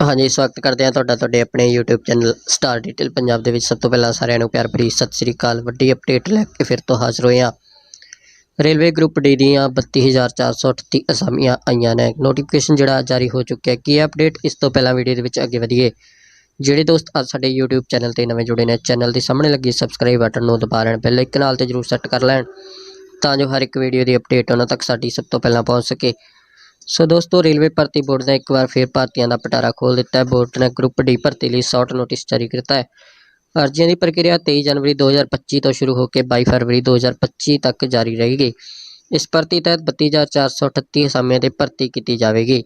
ਹਾਂਜੀ ਸਵਾਗਤ ਕਰਦੇ ਹਾਂ ਤੁਹਾਡਾ, ਤੁਹਾਡੇ ਆਪਣੇ YouTube channel star detail Punjab ਦੇ ਵਿੱਚ ਸਭ ਤੋਂ ਪਹਿਲਾਂ ਸਾਰਿਆਂ ਨੂੰ ਪਿਆਰ ਭਰੀ ਸਤਿ ਸ੍ਰੀ ਅਕਾਲ। ਵੱਡੀ ਅਪਡੇਟ ਲੈ ਕੇ ਫਿਰ ਤੋਂ ਹਾਜ਼ਰ ਹੋਏ ਹਾਂ। ਰੇਲਵੇ ਗਰੁੱਪ ਡੀ ਦੀਆਂ 32438 ਅਸਾਮੀਆਂ ਆਈਆਂ ਨੇ। ਨੋਟੀਫਿਕੇਸ਼ਨ ਜਿਹੜਾ ਜਾਰੀ ਹੋ ਚੁੱਕਿਆ ਕੀ ਹੈ ਅਪਡੇਟ ਇਸ ਤੋਂ ਪਹਿਲਾਂ ਵੀਡੀਓ ਦੇ ਵਿੱਚ ਅੱਗੇ ਵਧੀਏ? ਜਿਹੜੇ ਦੋਸਤ ਅੱਜ ਸਾਡੇ YouTube ਚੈਨਲ ਤੇ ਨਵੇਂ ਜੁੜੇ ਨੇ ਚੈਨਲ ਦੇ ਸਾਹਮਣੇ ਲੱਗੀ ਸਬਸਕ੍ਰਾਈਬ ਬਟਨ ਨੂੰ ਦਬਾ ਲੈਣ ਬੈਲ ਆਈਕਨ ਨਾਲ ਤੇ ਜਰੂਰ ਸੈੱਟ ਕਰ ਲੈਣ, ਤਾਂ ਜੋ ਹਰ ਇੱਕ ਵੀਡੀਓ ਦੀ ਅਪਡੇਟ ਉਹਨਾਂ ਤੱਕ ਸਾਡੀ ਸਭ ਤੋਂ ਪਹਿਲਾਂ ਪਹੁੰਚ ਸਕੇ। ਸੋ ਦੋਸਤੋ, ਰੇਲਵੇ ਭਰਤੀ ਬੋਰਡ ਨੇ ਇੱਕ ਵਾਰ ਫਿਰ ਭਰਤੀਆਂ ਦਾ ਪਟਾਰਾ ਖੋਲ ਦਿੱਤਾ ਹੈ। ਬੋਰਡ ਨੇ ਗਰੁੱਪ ਡੀ ਭਰਤੀ ਲਈ ਸ਼ਾਰਟ ਨੋਟਿਸ ਜਾਰੀ ਕੀਤਾ ਹੈ। ਅਰਜ਼ੀਆਂ ਦੀ ਪ੍ਰਕਿਰਿਆ 23 ਜਨਵਰੀ 2025 ਤੋਂ ਸ਼ੁਰੂ ਹੋ ਕੇ 22 ਫਰਵਰੀ 2025 ਤੱਕ ਜਾਰੀ ਰਹੇਗੀ। ਇਸ ਭਰਤੀ ਤਹਿਤ 32438 ਅਸਾਮੀਆਂ ਤੇ ਭਰਤੀ ਕੀਤੀ ਜਾਵੇਗੀ।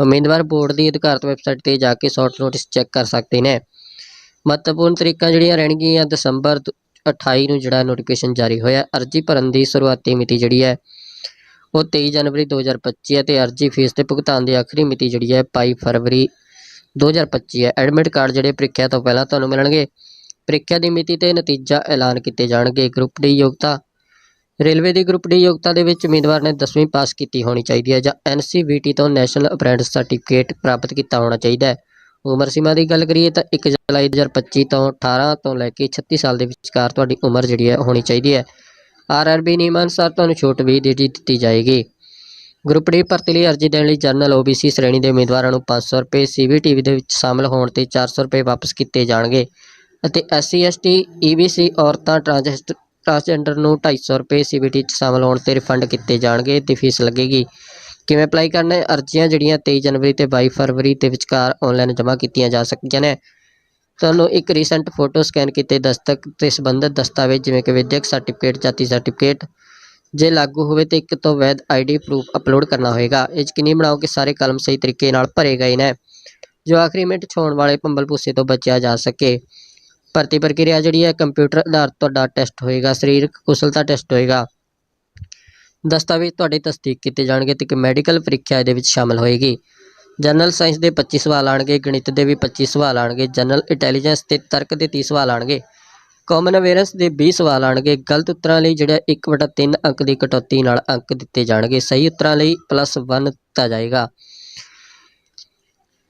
ਉਮੀਦਵਾਰ ਬੋਰਡ ਦੀ ਅਧਿਕਾਰਤ ਵੈਬਸਾਈਟ ਤੇ ਜਾ ਕੇ ਸ਼ਾਰਟ ਨੋਟਿਸ ਚੈੱਕ ਕਰ ਸਕਦੇ ਨੇ। ਮਹੱਤਵਪੂਰਨ ਤਰੀਕਾਂ ਜਿਹੜੀਆਂ ਰਹਿਣਗੀਆਂ, ਦਸੰਬਰ 28 ਨੂੰ ਜਿਹੜਾ ਨੋਟੀਫਿਕੇਸ਼ਨ ਜਾਰੀ ਹੋਇਆ, ਅਰਜ਼ੀ ਭਰਨ ਦੀ ਸ਼ੁਰੂਆਤੀ ਮਿਤੀ ਜਿਹੜੀ ਹੈ ਉਹ 23 ਜਨਵਰੀ 2025 ਹੈ ਤੇ ਅਰਜ਼ੀ ਫੀਸ ਦੇ ਭੁਗਤਾਨ ਦੀ ਆਖਰੀ ਮਿਤੀ ਜਿਹੜੀ ਹੈ 22 ਫਰਵਰੀ 2025 ਹੈ। ਐਡਮਿਟ ਕਾਰਡ ਜਿਹੜੇ ਪ੍ਰੀਖਿਆ ਤੋਂ ਪਹਿਲਾਂ ਤੁਹਾਨੂੰ ਮਿਲਣਗੇ। ਪ੍ਰੀਖਿਆ ਦੀ ਮਿਤੀ ਤੇ ਨਤੀਜਾ ਐਲਾਨ ਕੀਤੇ ਜਾਣਗੇ। ਗਰੁੱਪ ਡੀ ਯੋਗਤਾ, ਰੇਲਵੇ ਦੀ ਗਰੁੱਪ ਡੀ ਯੋਗਤਾ ਦੇ ਵਿੱਚ ਉਮੀਦਵਾਰ ਨੇ 10ਵੀਂ ਪਾਸ ਕੀਤੀ ਹੋਣੀ ਚਾਹੀਦੀ ਹੈ ਜਾਂ ਐਨਸੀਵੀਟੀ ਤੋਂ ਨੈਸ਼ਨਲ ਅਪ੍ਰੈਂਟਿਸ ਸਰਟੀਫਿਕੇਟ ਪ੍ਰਾਪਤ ਕੀਤਾ ਹੋਣਾ ਚਾਹੀਦਾ ਹੈ। ਉਮਰ ਸੀਮਾ ਦੀ ਗੱਲ ਕਰੀਏ ਤਾਂ 1 ਜੁਲਾਈ 2025 ਤੋਂ 18 ਤੋਂ ਲੈ ਕੇ 36 ਸਾਲ ਦੇ ਵਿਚਕਾਰ ਤੁਹਾਡੀ ਉਮਰ ਜਿਹੜੀ ਹੈ ਹੋਣੀ ਚਾਹੀਦੀ ਹੈ। ਆਰਆਰਬੀ ਨਿਯਮਾਂ ਅਨੁਸਾਰ ਤੁਹਾਨੂੰ ਛੋਟ ਵੀ ਦੇ ਦਿੱਤੀ ਜਾਏਗੀ। ਗਰੁੱਪ ਡੀ ਭਰਤੀ ਲਈ ਅਰਜ਼ੀ ਦੇਣ ਲਈ ਜਨਰਲ ਓਬੀਸੀ ਸ਼੍ਰੇਣੀ ਦੇ ਉਮੀਦਵਾਰਾਂ ਨੂੰ 500 ਰੁਪਏ ਸੀਬੀਟੀਵੀ ਦੇ ਵਿੱਚ ਸ਼ਾਮਲ ਹੋਣ ਤੇ 400 ਰੁਪਏ ਵਾਪਸ ਕੀਤੇ ਜਾਣਗੇ ਅਤੇ ਐਸਸੀ ਐਸਟੀ ਈਬੀਸੀ ਔਰਤਾਂ ਟ੍ਰਾਂਸਜੈਸਟ ਟ੍ਰਾਂਸਜੈਂਡਰ ਨੂੰ 250 ਰੁਪਏ ਸੀਬੀਟੀ 'ਚ ਸ਼ਾਮਲ ਹੋਣ ਤੇ ਰਿਫੰਡ ਕੀਤੇ ਜਾਣਗੇ ਤੇ ਫੀਸ ਲੱਗੇਗੀ। ਕਿਵੇਂ ਅਪਲਾਈ ਕਰਨਾ ਹੈ? ਅਰਜ਼ੀਆਂ ਜਿਹੜੀਆਂ 23 ਜਨਵਰੀ ਤੇ 22 ਫਰਵਰੀ ਦੇ ਵਿਚਕਾਰ ਆਨਲਾਈਨ ਜਮ੍ਹਾਂ ਕੀਤੀਆਂ ਜਾ ਸਕਦੀਆਂ ਨੇ। ਤੁਹਾਨੂੰ ਇੱਕ ਰੀਸੈਂਟ ਫੋਟੋ ਸਕੈਨ ਕੀਤੇ ਦਸਤਕ ਤੇ ਸੰਬੰਧਿਤ ਦਸਤਾਵੇਜ਼, ਜਿਵੇਂ ਕਿ ਵਿਦਿਅਕ ਸਰਟੀਫਿਕੇਟ ਜਾਤੀ ਸਰਟੀਫਿਕੇਟ ਜੇ ਲਾਗੂ ਹੋਵੇ ਤੇ ਇੱਕ ਤੋਂ ਵੈਧ ਆਈਡੀ ਪ੍ਰੂਫ ਅਪਲੋਡ ਕਰਨਾ ਹੋਏਗਾ। ਇਹ ਯਕੀਨੀ ਬਣਾਓ ਕਿ ਸਾਰੇ ਕਲਮ ਸਹੀ ਤਰੀਕੇ ਨਾਲ ਭਰੇ ਗਏ ਨੇ, ਜੋ ਆਖਰੀ ਮਿੰਟ ਛੋਣ ਵਾਲੇ ਭੰਬਲ ਭੂਸੇ ਤੋਂ ਬਚਿਆ ਜਾ ਸਕੇ। ਭਰਤੀ ਪ੍ਰਕਿਰਿਆ ਜਿਹੜੀ ਹੈ, ਕੰਪਿਊਟਰ ਆਧਾਰਿਤ ਤੁਹਾਡਾ ਟੈਸਟ ਹੋਏਗਾ, ਸਰੀਰਕ ਕੁਸ਼ਲਤਾ ਟੈਸਟ ਹੋਏਗਾ। ਦਸਤਾਵੇਜ਼ ਤੁਹਾਡੇ ਤਸਦੀਕ ਕੀਤੇ ਜਾਣਗੇ ਤੇ ਇੱਕ ਮੈਡੀਕਲ ਪ੍ਰੀਖਿਆ ਇਹਦੇ ਵਿੱਚ ਸ਼ਾਮਲ ਹੋਏਗੀ। ਜਨਰਲ ਸਾਇੰਸ ਦੇ 25 ਸਵਾਲ ਆਣਗੇ ਗਣਿਤ ਦੇ ਵੀ 25 ਸਵਾਲ ਆਣਗੇ ਜਨਰਲ ਇੰਟੈਲੀਜੈਂਸ ਤੇ ਤਰਕ ਦੇ 30 ਸਵਾਲ ਆਣਗੇ ਕਾਮਨ ਅਵੇਅਰੈਂਸ ਦੇ 20 ਸਵਾਲ ਆਣਗੇ ਗਲਤ ਉੱਤਰਾਂ ਲਈ ਜਿਹੜਾ 1/3 ਅੰਕ ਦੀ ਕਟੌਤੀ ਨਾਲ ਅੰਕ ਦਿੱਤੇ ਜਾਣਗੇ। ਸਹੀ ਉੱਤਰਾਂ ਲਈ +1 ਦਿੱਤਾ ਜਾਏਗਾ।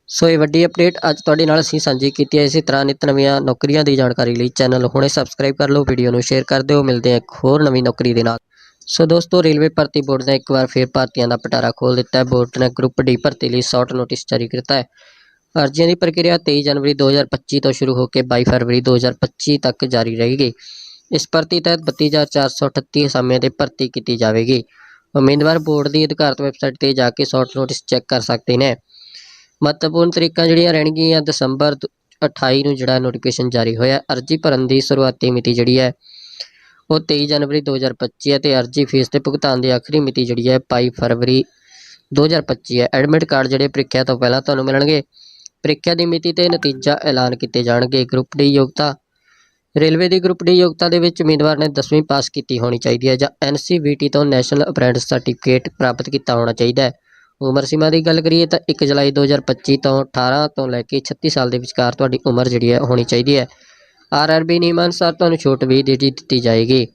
ਸੋ ਇਹ ਵੱਡੀ ਅਪਡੇਟ ਅੱਜ ਤੁਹਾਡੇ ਨਾਲ ਅਸੀਂ ਸਾਂਝੀ ਕੀਤੀ ਹੈ। ਇਸੇ ਤਰ੍ਹਾਂ ਨਿਤ ਨਵੀਆਂ ਨੌਕਰੀਆਂ ਦੀ ਜਾਣਕਾਰੀ ਲਈ ਚੈਨਲ ਹੁਣੇ ਸਬਸਕ੍ਰਾਈਬ ਕਰ ਲਓ ਵੀਡੀਓ ਨੂੰ ਸ਼ੇਅਰ ਕਰ ਦਿਓ। ਮਿਲਦੇ ਹਾਂ ਇੱਕ ਹੋਰ ਨਵੀਂ ਨੌਕਰੀ ਦੇ ਨਾਲ। ਸੋ ਦੋਸਤੋ, ਰੇਲਵੇ ਭਰਤੀ ਬੋਰਡ ਨੇ ਇੱਕ ਵਾਰ ਫਿਰ ਭਰਤੀਆਂ ਦਾ ਪਟਾਰਾ ਖੋਲ ਦਿੱਤਾ ਹੈ। ਬੋਰਡ ਨੇ ਗਰੁੱਪ ਡੀ ਭਰਤੀ ਲਈ ਸ਼ਾਰਟ ਨੋਟਿਸ ਜਾਰੀ ਕੀਤਾ ਹੈ। ਅਰਜ਼ੀਆਂ ਦੀ ਪ੍ਰਕਿਰਿਆ 23 ਜਨਵਰੀ 2025 ਤੋਂ ਸ਼ੁਰੂ ਹੋ ਕੇ 22 ਫਰਵਰੀ 2025 ਤੱਕ ਜਾਰੀ ਰਹੇਗੀ। ਇਸ ਭਰਤੀ ਤਹਿਤ 32438 ਅਸਾਮੀਆਂ ਤੇ ਭਰਤੀ ਕੀਤੀ ਜਾਵੇਗੀ। ਉਮੀਦਵਾਰ ਬੋਰਡ ਦੀ ਅਧਿਕਾਰਤ ਵੈਬਸਾਈਟ ਤੇ ਜਾ ਕੇ ਸ਼ਾਰਟ ਨੋਟਿਸ ਚੈੱਕ ਕਰ ਸਕਦੇ ਨੇ। ਮਹੱਤਵਪੂਰਨ ਤਰੀਕਾਂ ਜਿਹੜੀਆਂ ਰਹਿਣਗੀਆਂ, ਦਸੰਬਰ 28 ਨੂੰ ਜਿਹੜਾ ਨੋਟੀਫਿਕੇਸ਼ਨ ਜਾਰੀ ਹੋਇਆ, ਅਰਜ਼ੀ ਭਰਨ ਦੀ ਸ਼ੁਰੂਆਤੀ ਮਿਤੀ ਜਿਹੜੀ ਹੈ ਉਹ 23 ਜਨਵਰੀ 2025 ਹੈ ਤੇ ਅਰਜ਼ੀ ਫੀਸ ਦੇ ਭੁਗਤਾਨ ਦੀ ਆਖਰੀ ਮਿਤੀ ਜਿਹੜੀ ਹੈ 22 ਫਰਵਰੀ 2025 ਹੈ। ਐਡਮਿਟ ਕਾਰਡ ਜਿਹੜੇ ਪ੍ਰੀਖਿਆ ਤੋਂ ਪਹਿਲਾਂ ਤੁਹਾਨੂੰ ਮਿਲਣਗੇ। ਪ੍ਰੀਖਿਆ ਦੀ ਮਿਤੀ ਤੇ ਨਤੀਜਾ ਐਲਾਨ ਕੀਤੇ ਜਾਣਗੇ। ਗਰੁੱਪ ਡੀ ਯੋਗਤਾ, ਰੇਲਵੇ ਦੀ ਗਰੁੱਪ ਡੀ ਯੋਗਤਾ ਦੇ ਵਿੱਚ ਉਮੀਦਵਾਰ ਨੇ 10ਵੀਂ ਪਾਸ ਕੀਤੀ ਹੋਣੀ ਚਾਹੀਦੀ ਹੈ ਜਾਂ ਐਨਸੀਵੀਟੀ ਤੋਂ ਨੈਸ਼ਨਲ ਅਪ੍ਰੈਂਟਿਸ ਸਰਟੀਫਿਕੇਟ ਪ੍ਰਾਪਤ ਕੀਤਾ ਹੋਣਾ ਚਾਹੀਦਾ ਹੈ। ਉਮਰ ਸੀਮਾ ਦੀ ਗੱਲ ਕਰੀਏ ਤਾਂ 1 ਜੁਲਾਈ 2025 ਤੋਂ 18 ਤੋਂ ਲੈ ਕੇ 36 ਸਾਲ ਦੇ ਵਿਚਕਾਰ ਤੁਹਾਡੀ ਉਮਰ ਜਿਹੜੀ ਹੈ ਹੋਣੀ ਚਾਹੀਦੀ ਹੈ। ਆਰਆਰਬੀ ਨਿਯਮਾਂ ਅਨੁਸਾਰ ਤੁਹਾਨੂੰ ਛੋਟ ਵੀ ਦੇ ਦਿੱਤੀ ਜਾਏਗੀ।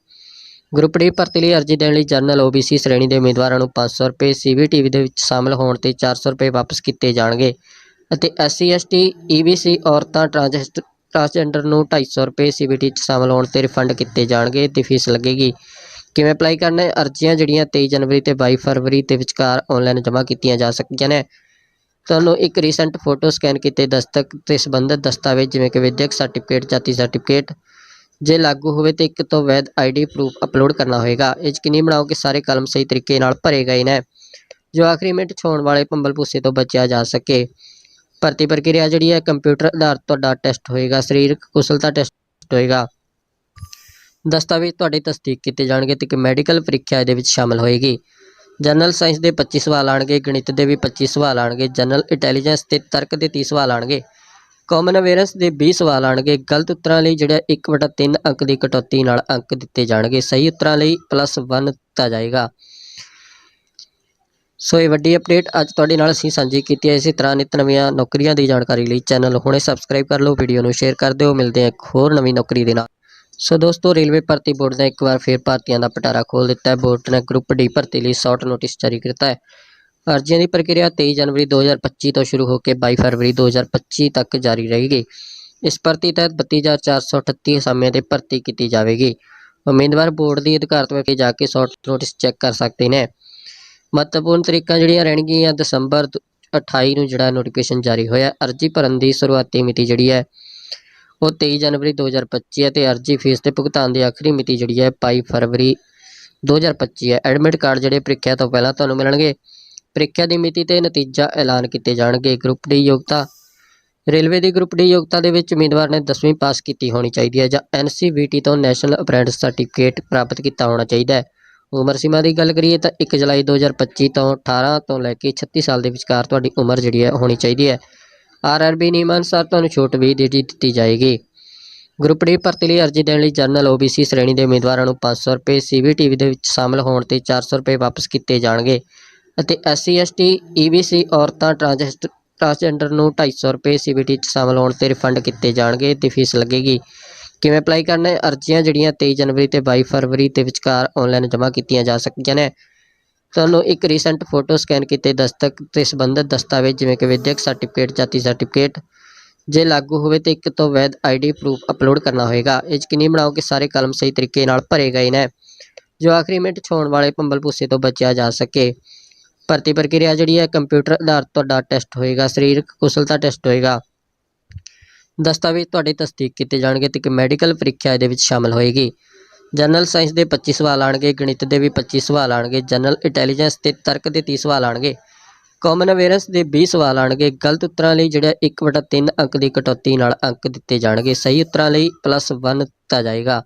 ਗਰੁੱਪ ਡੀ ਭਰਤੀ ਲਈ ਅਰਜ਼ੀ ਦੇਣ ਲਈ ਜਨਰਲ ਓਬੀਸੀ ਸ਼੍ਰੇਣੀ ਦੇ ਉਮੀਦਵਾਰਾਂ ਨੂੰ 500 ਰੁਪਏ ਸੀਬੀਟੀਵੀ ਦੇ ਵਿੱਚ ਸ਼ਾਮਲ ਹੋਣ ਤੇ 400 ਰੁਪਏ ਵਾਪਸ ਕੀਤੇ ਜਾਣਗੇ ਅਤੇ ਐਸਸੀ ਐਸਟੀ ਈਬੀਸੀ ਔਰਤਾਂ ਟ੍ਰਾਂਸਜੈਸਟ ਟ੍ਰਾਂਸਜੈਂਡਰ ਨੂੰ 250 ਰੁਪਏ ਸੀਬੀਟੀ 'ਚ ਸ਼ਾਮਲ ਹੋਣ ਤੇ ਰਿਫੰਡ ਕੀਤੇ ਜਾਣਗੇ ਤੇ ਫੀਸ ਲੱਗੇਗੀ। ਕਿਵੇਂ ਅਪਲਾਈ ਕਰਨਾ ਹੈ? ਅਰਜ਼ੀਆਂ ਜਿਹੜੀਆਂ 23 ਜਨਵਰੀ ਤੇ 22 ਫਰਵਰੀ ਦੇ ਵਿਚਕਾਰ ਆਨਲਾਈਨ ਜਮ੍ਹਾਂ ਕੀਤੀਆਂ ਜਾ ਸਕਦੀਆਂ ਨੇ। ਤੁਹਾਨੂੰ ਇੱਕ ਰੀਸੈਂਟ ਫੋਟੋ ਸਕੈਨ ਕੀਤੇ ਦਸਤਕ ਤੇ ਸੰਬੰਧਿਤ ਦਸਤਾਵੇਜ਼, ਜਿਵੇਂ ਕਿ ਵਿਦਿਅਕ ਸਰਟੀਫਿਕੇਟ ਜਾਤੀ ਸਰਟੀਫਿਕੇਟ ਜੇ ਲਾਗੂ ਹੋਵੇ ਤੇ ਇੱਕ ਤੋਂ ਵੈਧ ਆਈਡੀ ਪ੍ਰੂਫ ਅਪਲੋਡ ਕਰਨਾ ਹੋਏਗਾ। ਯਕੀਨੀ ਬਣਾਓ ਕਿ ਸਾਰੇ ਕਲਮ ਸਹੀ ਤਰੀਕੇ ਨਾਲ ਭਰੇ ਗਏ ਨੇ, ਜੋ ਆਖਰੀ ਮਿੰਟ ਛੋਣ ਵਾਲੇ ਭੰਬਲ ਭੂਸੇ ਤੋਂ ਬਚਿਆ ਜਾ ਸਕੇ। ਭਰਤੀ ਪ੍ਰਕਿਰਿਆ ਜਿਹੜੀ ਹੈ ਕੰਪਿਊਟਰ ਆਧਾਰਿਤ ਤੁਹਾਡਾ ਟੈਸਟ ਹੋਏਗਾ, ਸਰੀਰਕ ਕੁਸ਼ਲਤਾ ਟੈਸਟ ਹੋਏਗਾ। ਦਸਤਾਵੇਜ਼ ਤੁਹਾਡੇ ਤਸਦੀਕ ਕੀਤੇ ਜਾਣਗੇ ਤੇ ਇੱਕ ਮੈਡੀਕਲ ਪ੍ਰੀਖਿਆ ਇਹਦੇ ਵਿੱਚ ਸ਼ਾਮਲ ਹੋਏਗੀ। ਜਨਰਲ ਸਾਇੰਸ ਦੇ 25 ਸਵਾਲ ਆਣਗੇ, ਗਣਿਤ ਦੇ ਵੀ 25 ਸਵਾਲ ਆਣਗੇ, ਜਨਰਲ ਇੰਟੈਲੀਜੈਂਸ ਤੇ ਤਰਕ ਦੇ 30 ਸਵਾਲ ਆਣਗੇ। ਕਾਮਨ ਅਵੇਅਰੈਂਸ ਦੇ 20 ਸਵਾਲ ਆਣਗੇ, ਗਲਤ ਉੱਤਰਾਂ ਲਈ ਜਿਹੜਾ 1/3 ਅੰਕ ਦੀ ਕਟੌਤੀ ਨਾਲ ਅੰਕ ਦਿੱਤੇ ਜਾਣਗੇ। ਸਹੀ ਉੱਤਰਾਂ ਲਈ +1 ਦਿੱਤਾ ਜਾਏਗਾ। ਸੋ ਇਹ ਵੱਡੀ ਅਪਡੇਟ ਅੱਜ ਤੁਹਾਡੇ ਨਾਲ ਅਸੀਂ ਸਾਂਝੀ ਕੀਤੀ ਹੈ। ਇਸੇ ਤਰ੍ਹਾਂ ਨਿਤ ਨਵੀਆਂ ਨੌਕਰੀਆਂ ਦੀ ਜਾਣਕਾਰੀ ਲਈ ਚੈਨਲ ਹੁਣੇ ਸਬਸਕ੍ਰਾਈਬ ਕਰ ਲਓ ਵੀਡੀਓ ਨੂੰ ਸ਼ੇਅਰ ਕਰ ਦਿਓ। ਮਿਲਦੇ ਹਾਂ ਇੱਕ ਹੋਰ ਨਵੀਂ ਨੌਕਰੀ ਦੇ ਨਾਲ। ਸੋ ਦੋਸਤੋ, ਰੇਲਵੇ ਭਰਤੀ ਬੋਰਡ ਨੇ ਇੱਕ ਵਾਰ ਫਿਰ ਭਰਤੀਆਂ ਦਾ ਪਟਾਰਾ ਖੋਲ ਦਿੱਤਾ ਹੈ। ਬੋਰਡ ਨੇ ਗਰੁੱਪ ਡੀ ਭਰਤੀ ਲਈ ਸ਼ਾਰਟ ਨੋਟਿਸ ਜਾਰੀ ਕੀਤਾ ਹੈ। ਅਰਜ਼ੀਆਂ ਦੀ ਪ੍ਰਕਿਰਿਆ 23 ਜਨਵਰੀ 2025 ਤੋਂ ਸ਼ੁਰੂ ਹੋ ਕੇ 22 ਫਰਵਰੀ 2025 ਤੱਕ ਜਾਰੀ ਰਹੇਗੀ। ਇਸ ਭਰਤੀ ਤਹਿਤ 32438 ਅਸਾਮੀਆਂ ਤੇ ਭਰਤੀ ਕੀਤੀ ਜਾਵੇਗੀ। ਉਮੀਦਵਾਰ ਬੋਰਡ ਦੀ ਅਧਿਕਾਰਤ ਵੇਬਸਾਈਟ ਜਾ ਕੇ ਸ਼ਾਰਟ ਨੋਟਿਸ ਚੈੱਕ ਕਰ ਸਕਦੇ ਨੇ। ਮਹੱਤਵਪੂਰਨ ਤਰੀਕਾਂ ਜਿਹੜੀਆਂ ਰਹਿਣਗੀਆਂ, ਦਸੰਬਰ 28 ਨੂੰ ਜਿਹੜਾ ਨੋਟੀਫਿਕੇਸ਼ਨ ਜਾਰੀ ਹੋਇਆ, ਅਰਜ਼ੀ ਭਰਨ ਦੀ ਸ਼ੁਰੂਆਤੀ ਮਿਤੀ ਜਿਹੜੀ ਹੈ ਉਹ 23 ਜਨਵਰੀ 2025 ਹੈ ਤੇ ਅਰਜ਼ੀ ਫੀਸ ਤੇ ਭੁਗਤਾਨ ਦੀ ਆਖਰੀ ਮਿਤੀ ਜਿਹੜੀ ਹੈ 22 ਫਰਵਰੀ 2025 ਹੈ। ਐਡਮਿਟ ਕਾਰਡ ਜਿਹੜੇ ਪ੍ਰੀਖਿਆ ਤੋਂ ਪਹਿਲਾਂ ਤੁਹਾਨੂੰ ਮਿਲਣਗੇ। ਪ੍ਰੀਖਿਆ ਦੀ ਮਿਤੀ ਤੇ ਨਤੀਜਾ ਐਲਾਨ ਕੀਤੇ ਜਾਣਗੇ। ਗਰੁੱਪ ਡੀ ਯੋਗਤਾ, ਰੇਲਵੇ ਦੀ ਗਰੁੱਪ ਡੀ ਯੋਗਤਾ ਦੇ ਵਿੱਚ ਉਮੀਦਵਾਰ ਨੇ 10ਵੀਂ ਪਾਸ ਕੀਤੀ ਹੋਣੀ ਚਾਹੀਦੀ ਹੈ ਜਾਂ ਐਨਸੀਵੀਟੀ ਤੋਂ ਨੈਸ਼ਨਲ ਅਪ੍ਰੈਂਟਿਸ ਸਰਟੀਫਿਕੇਟ ਪ੍ਰਾਪਤ ਕੀਤਾ ਹੋਣਾ ਚਾਹੀਦਾ ਹੈ। ਉਮਰ ਸੀਮਾ ਦੀ ਗੱਲ ਕਰੀਏ ਤਾਂ 1 ਜੁਲਾਈ 2025 ਤੋਂ 18 ਤੋਂ ਲੈ ਕੇ 36 ਸਾਲ ਦੇ ਵਿਚਕਾਰ ਤੁਹਾਡੀ ਉਮਰ ਜਿਹੜੀ ਹੈ ਹੋਣੀ ਚਾਹੀਦੀ ਹੈ। ਆਰਆਰਬੀ ਨਿਯਮ ਅਨੁਸਾਰ ਤੁਹਾਨੂੰ ਛੋਟ ਵੀ ਦੇ ਦਿੱਤੀ ਜਾਏਗੀ। ਗਰੁੱਪ ਡੀ ਭਰਤੀ ਲਈ ਅਰਜ਼ੀ ਦੇਣ ਲਈ ਜਨਰਲ ਓਬੀਸੀ ਸ਼੍ਰੇਣੀ ਦੇ ਉਮੀਦਵਾਰਾਂ ਨੂੰ 500 ਰੁਪਏ ਸੀਬੀਟੀ ਦੇ ਵਿੱਚ ਸ਼ਾਮਲ ਹੋਣ ਤੇ 400 ਰੁਪਏ ਵਾਪਸ ਕੀਤੇ ਜਾਣਗੇ ਅਤੇ ਐਸਸੀ ਐਸਟੀ ਈਬੀਸੀ ਔਰਤਾਂ ਟ੍ਰਾਂਸਜੈਸਟ ਟ੍ਰਾਂਸਜੈਂਡਰ ਨੂੰ 250 ਰੁਪਏ ਸੀਬੀਟੀ 'ਚ ਸ਼ਾਮਲ ਹੋਣ ਤੇ ਰਿਫੰਡ ਕੀਤੇ ਜਾਣਗੇ ਤੇ ਫੀਸ ਲੱਗੇਗੀ। ਕਿਵੇਂ ਅਪਲਾਈ ਕਰਨਾ ਹੈ? ਅਰਜ਼ੀਆਂ ਜਿਹੜੀਆਂ 23 ਜਨਵਰੀ ਤੇ 22 ਫਰਵਰੀ ਦੇ ਵਿਚਕਾਰ ਆਨਲਾਈਨ ਜਮ੍ਹਾਂ ਕੀਤੀਆਂ ਜਾ ਸਕਦੀਆਂ ਨੇ। ਤੁਹਾਨੂੰ ਇੱਕ ਰੀਸੈਂਟ ਫੋਟੋ ਸਕੈਨ ਕੀਤੇ ਦਸਤਕ ਤੇ ਸੰਬੰਧਿਤ ਦਸਤਾਵੇਜ਼, ਜਿਵੇਂ ਕਿ ਵਿਦਿਅਕ ਸਰਟੀਫਿਕੇਟ ਜਾਤੀ ਸਰਟੀਫਿਕੇਟ ਜੇ ਲਾਗੂ ਹੋਵੇ ਤੇ ਇੱਕ ਤੋਂ ਵੈਧ ਆਈਡੀ ਪ੍ਰੂਫ ਅਪਲੋਡ ਕਰਨਾ ਹੋਏਗਾ। ਇਹ ਯਕੀਨੀ ਬਣਾਓ ਕਿ ਸਾਰੇ ਕਲਮ ਸਹੀ ਤਰੀਕੇ ਨਾਲ ਭਰੇ ਗਏ ਨੇ, ਜੋ ਆਖਰੀ ਮਿੰਟ ਛੋਣ ਵਾਲੇ ਭੰਬਲ ਭੁੱਸੇ ਤੋਂ ਬਚਿਆ ਜਾ ਸਕੇ। ਭਰਤੀ ਪ੍ਰਕਿਰਿਆ ਜਿਹੜੀ ਹੈ ਕੰਪਿਊਟਰ ਆਧਾਰਿਤ ਤੁਹਾਡਾ ਟੈਸਟ ਹੋਏਗਾ, ਸਰੀਰਕ ਕੁਸ਼ਲਤਾ ਟੈਸਟ ਹੋਏਗਾ। ਦਸਤਾਵੇਜ਼ ਤੁਹਾਡੇ ਤਸਦੀਕ ਕੀਤੇ ਜਾਣਗੇ ਤੇ ਇੱਕ ਮੈਡੀਕਲ ਪ੍ਰੀਖਿਆ ਇਹਦੇ ਵਿੱਚ ਸ਼ਾਮਲ ਹੋਏਗੀ। ਜਨਰਲ ਸਾਇੰਸ ਦੇ 25 ਸਵਾਲ ਆਣਗੇ ਗਣਿਤ ਦੇ ਵੀ 25 ਸਵਾਲ ਆਣਗੇ ਜਨਰਲ ਇੰਟੈਲੀਜੈਂਸ ਤੇ ਤਰਕ ਦੇ 30 ਸਵਾਲ ਆਣਗੇ ਕਾਮਨ ਅਵੇਅਰੈਂਸ ਦੇ 20 ਸਵਾਲ ਆਣਗੇ ਗਲਤ ਉੱਤਰਾਂ ਲਈ ਜਿਹੜਾ 1/3 ਅੰਕ ਦੀ ਕਟੌਤੀ ਨਾਲ ਅੰਕ ਦਿੱਤੇ ਜਾਣਗੇ। ਸਹੀ ਉੱਤਰਾਂ ਲਈ +1 ਦਿੱਤਾ ਜਾਏਗਾ।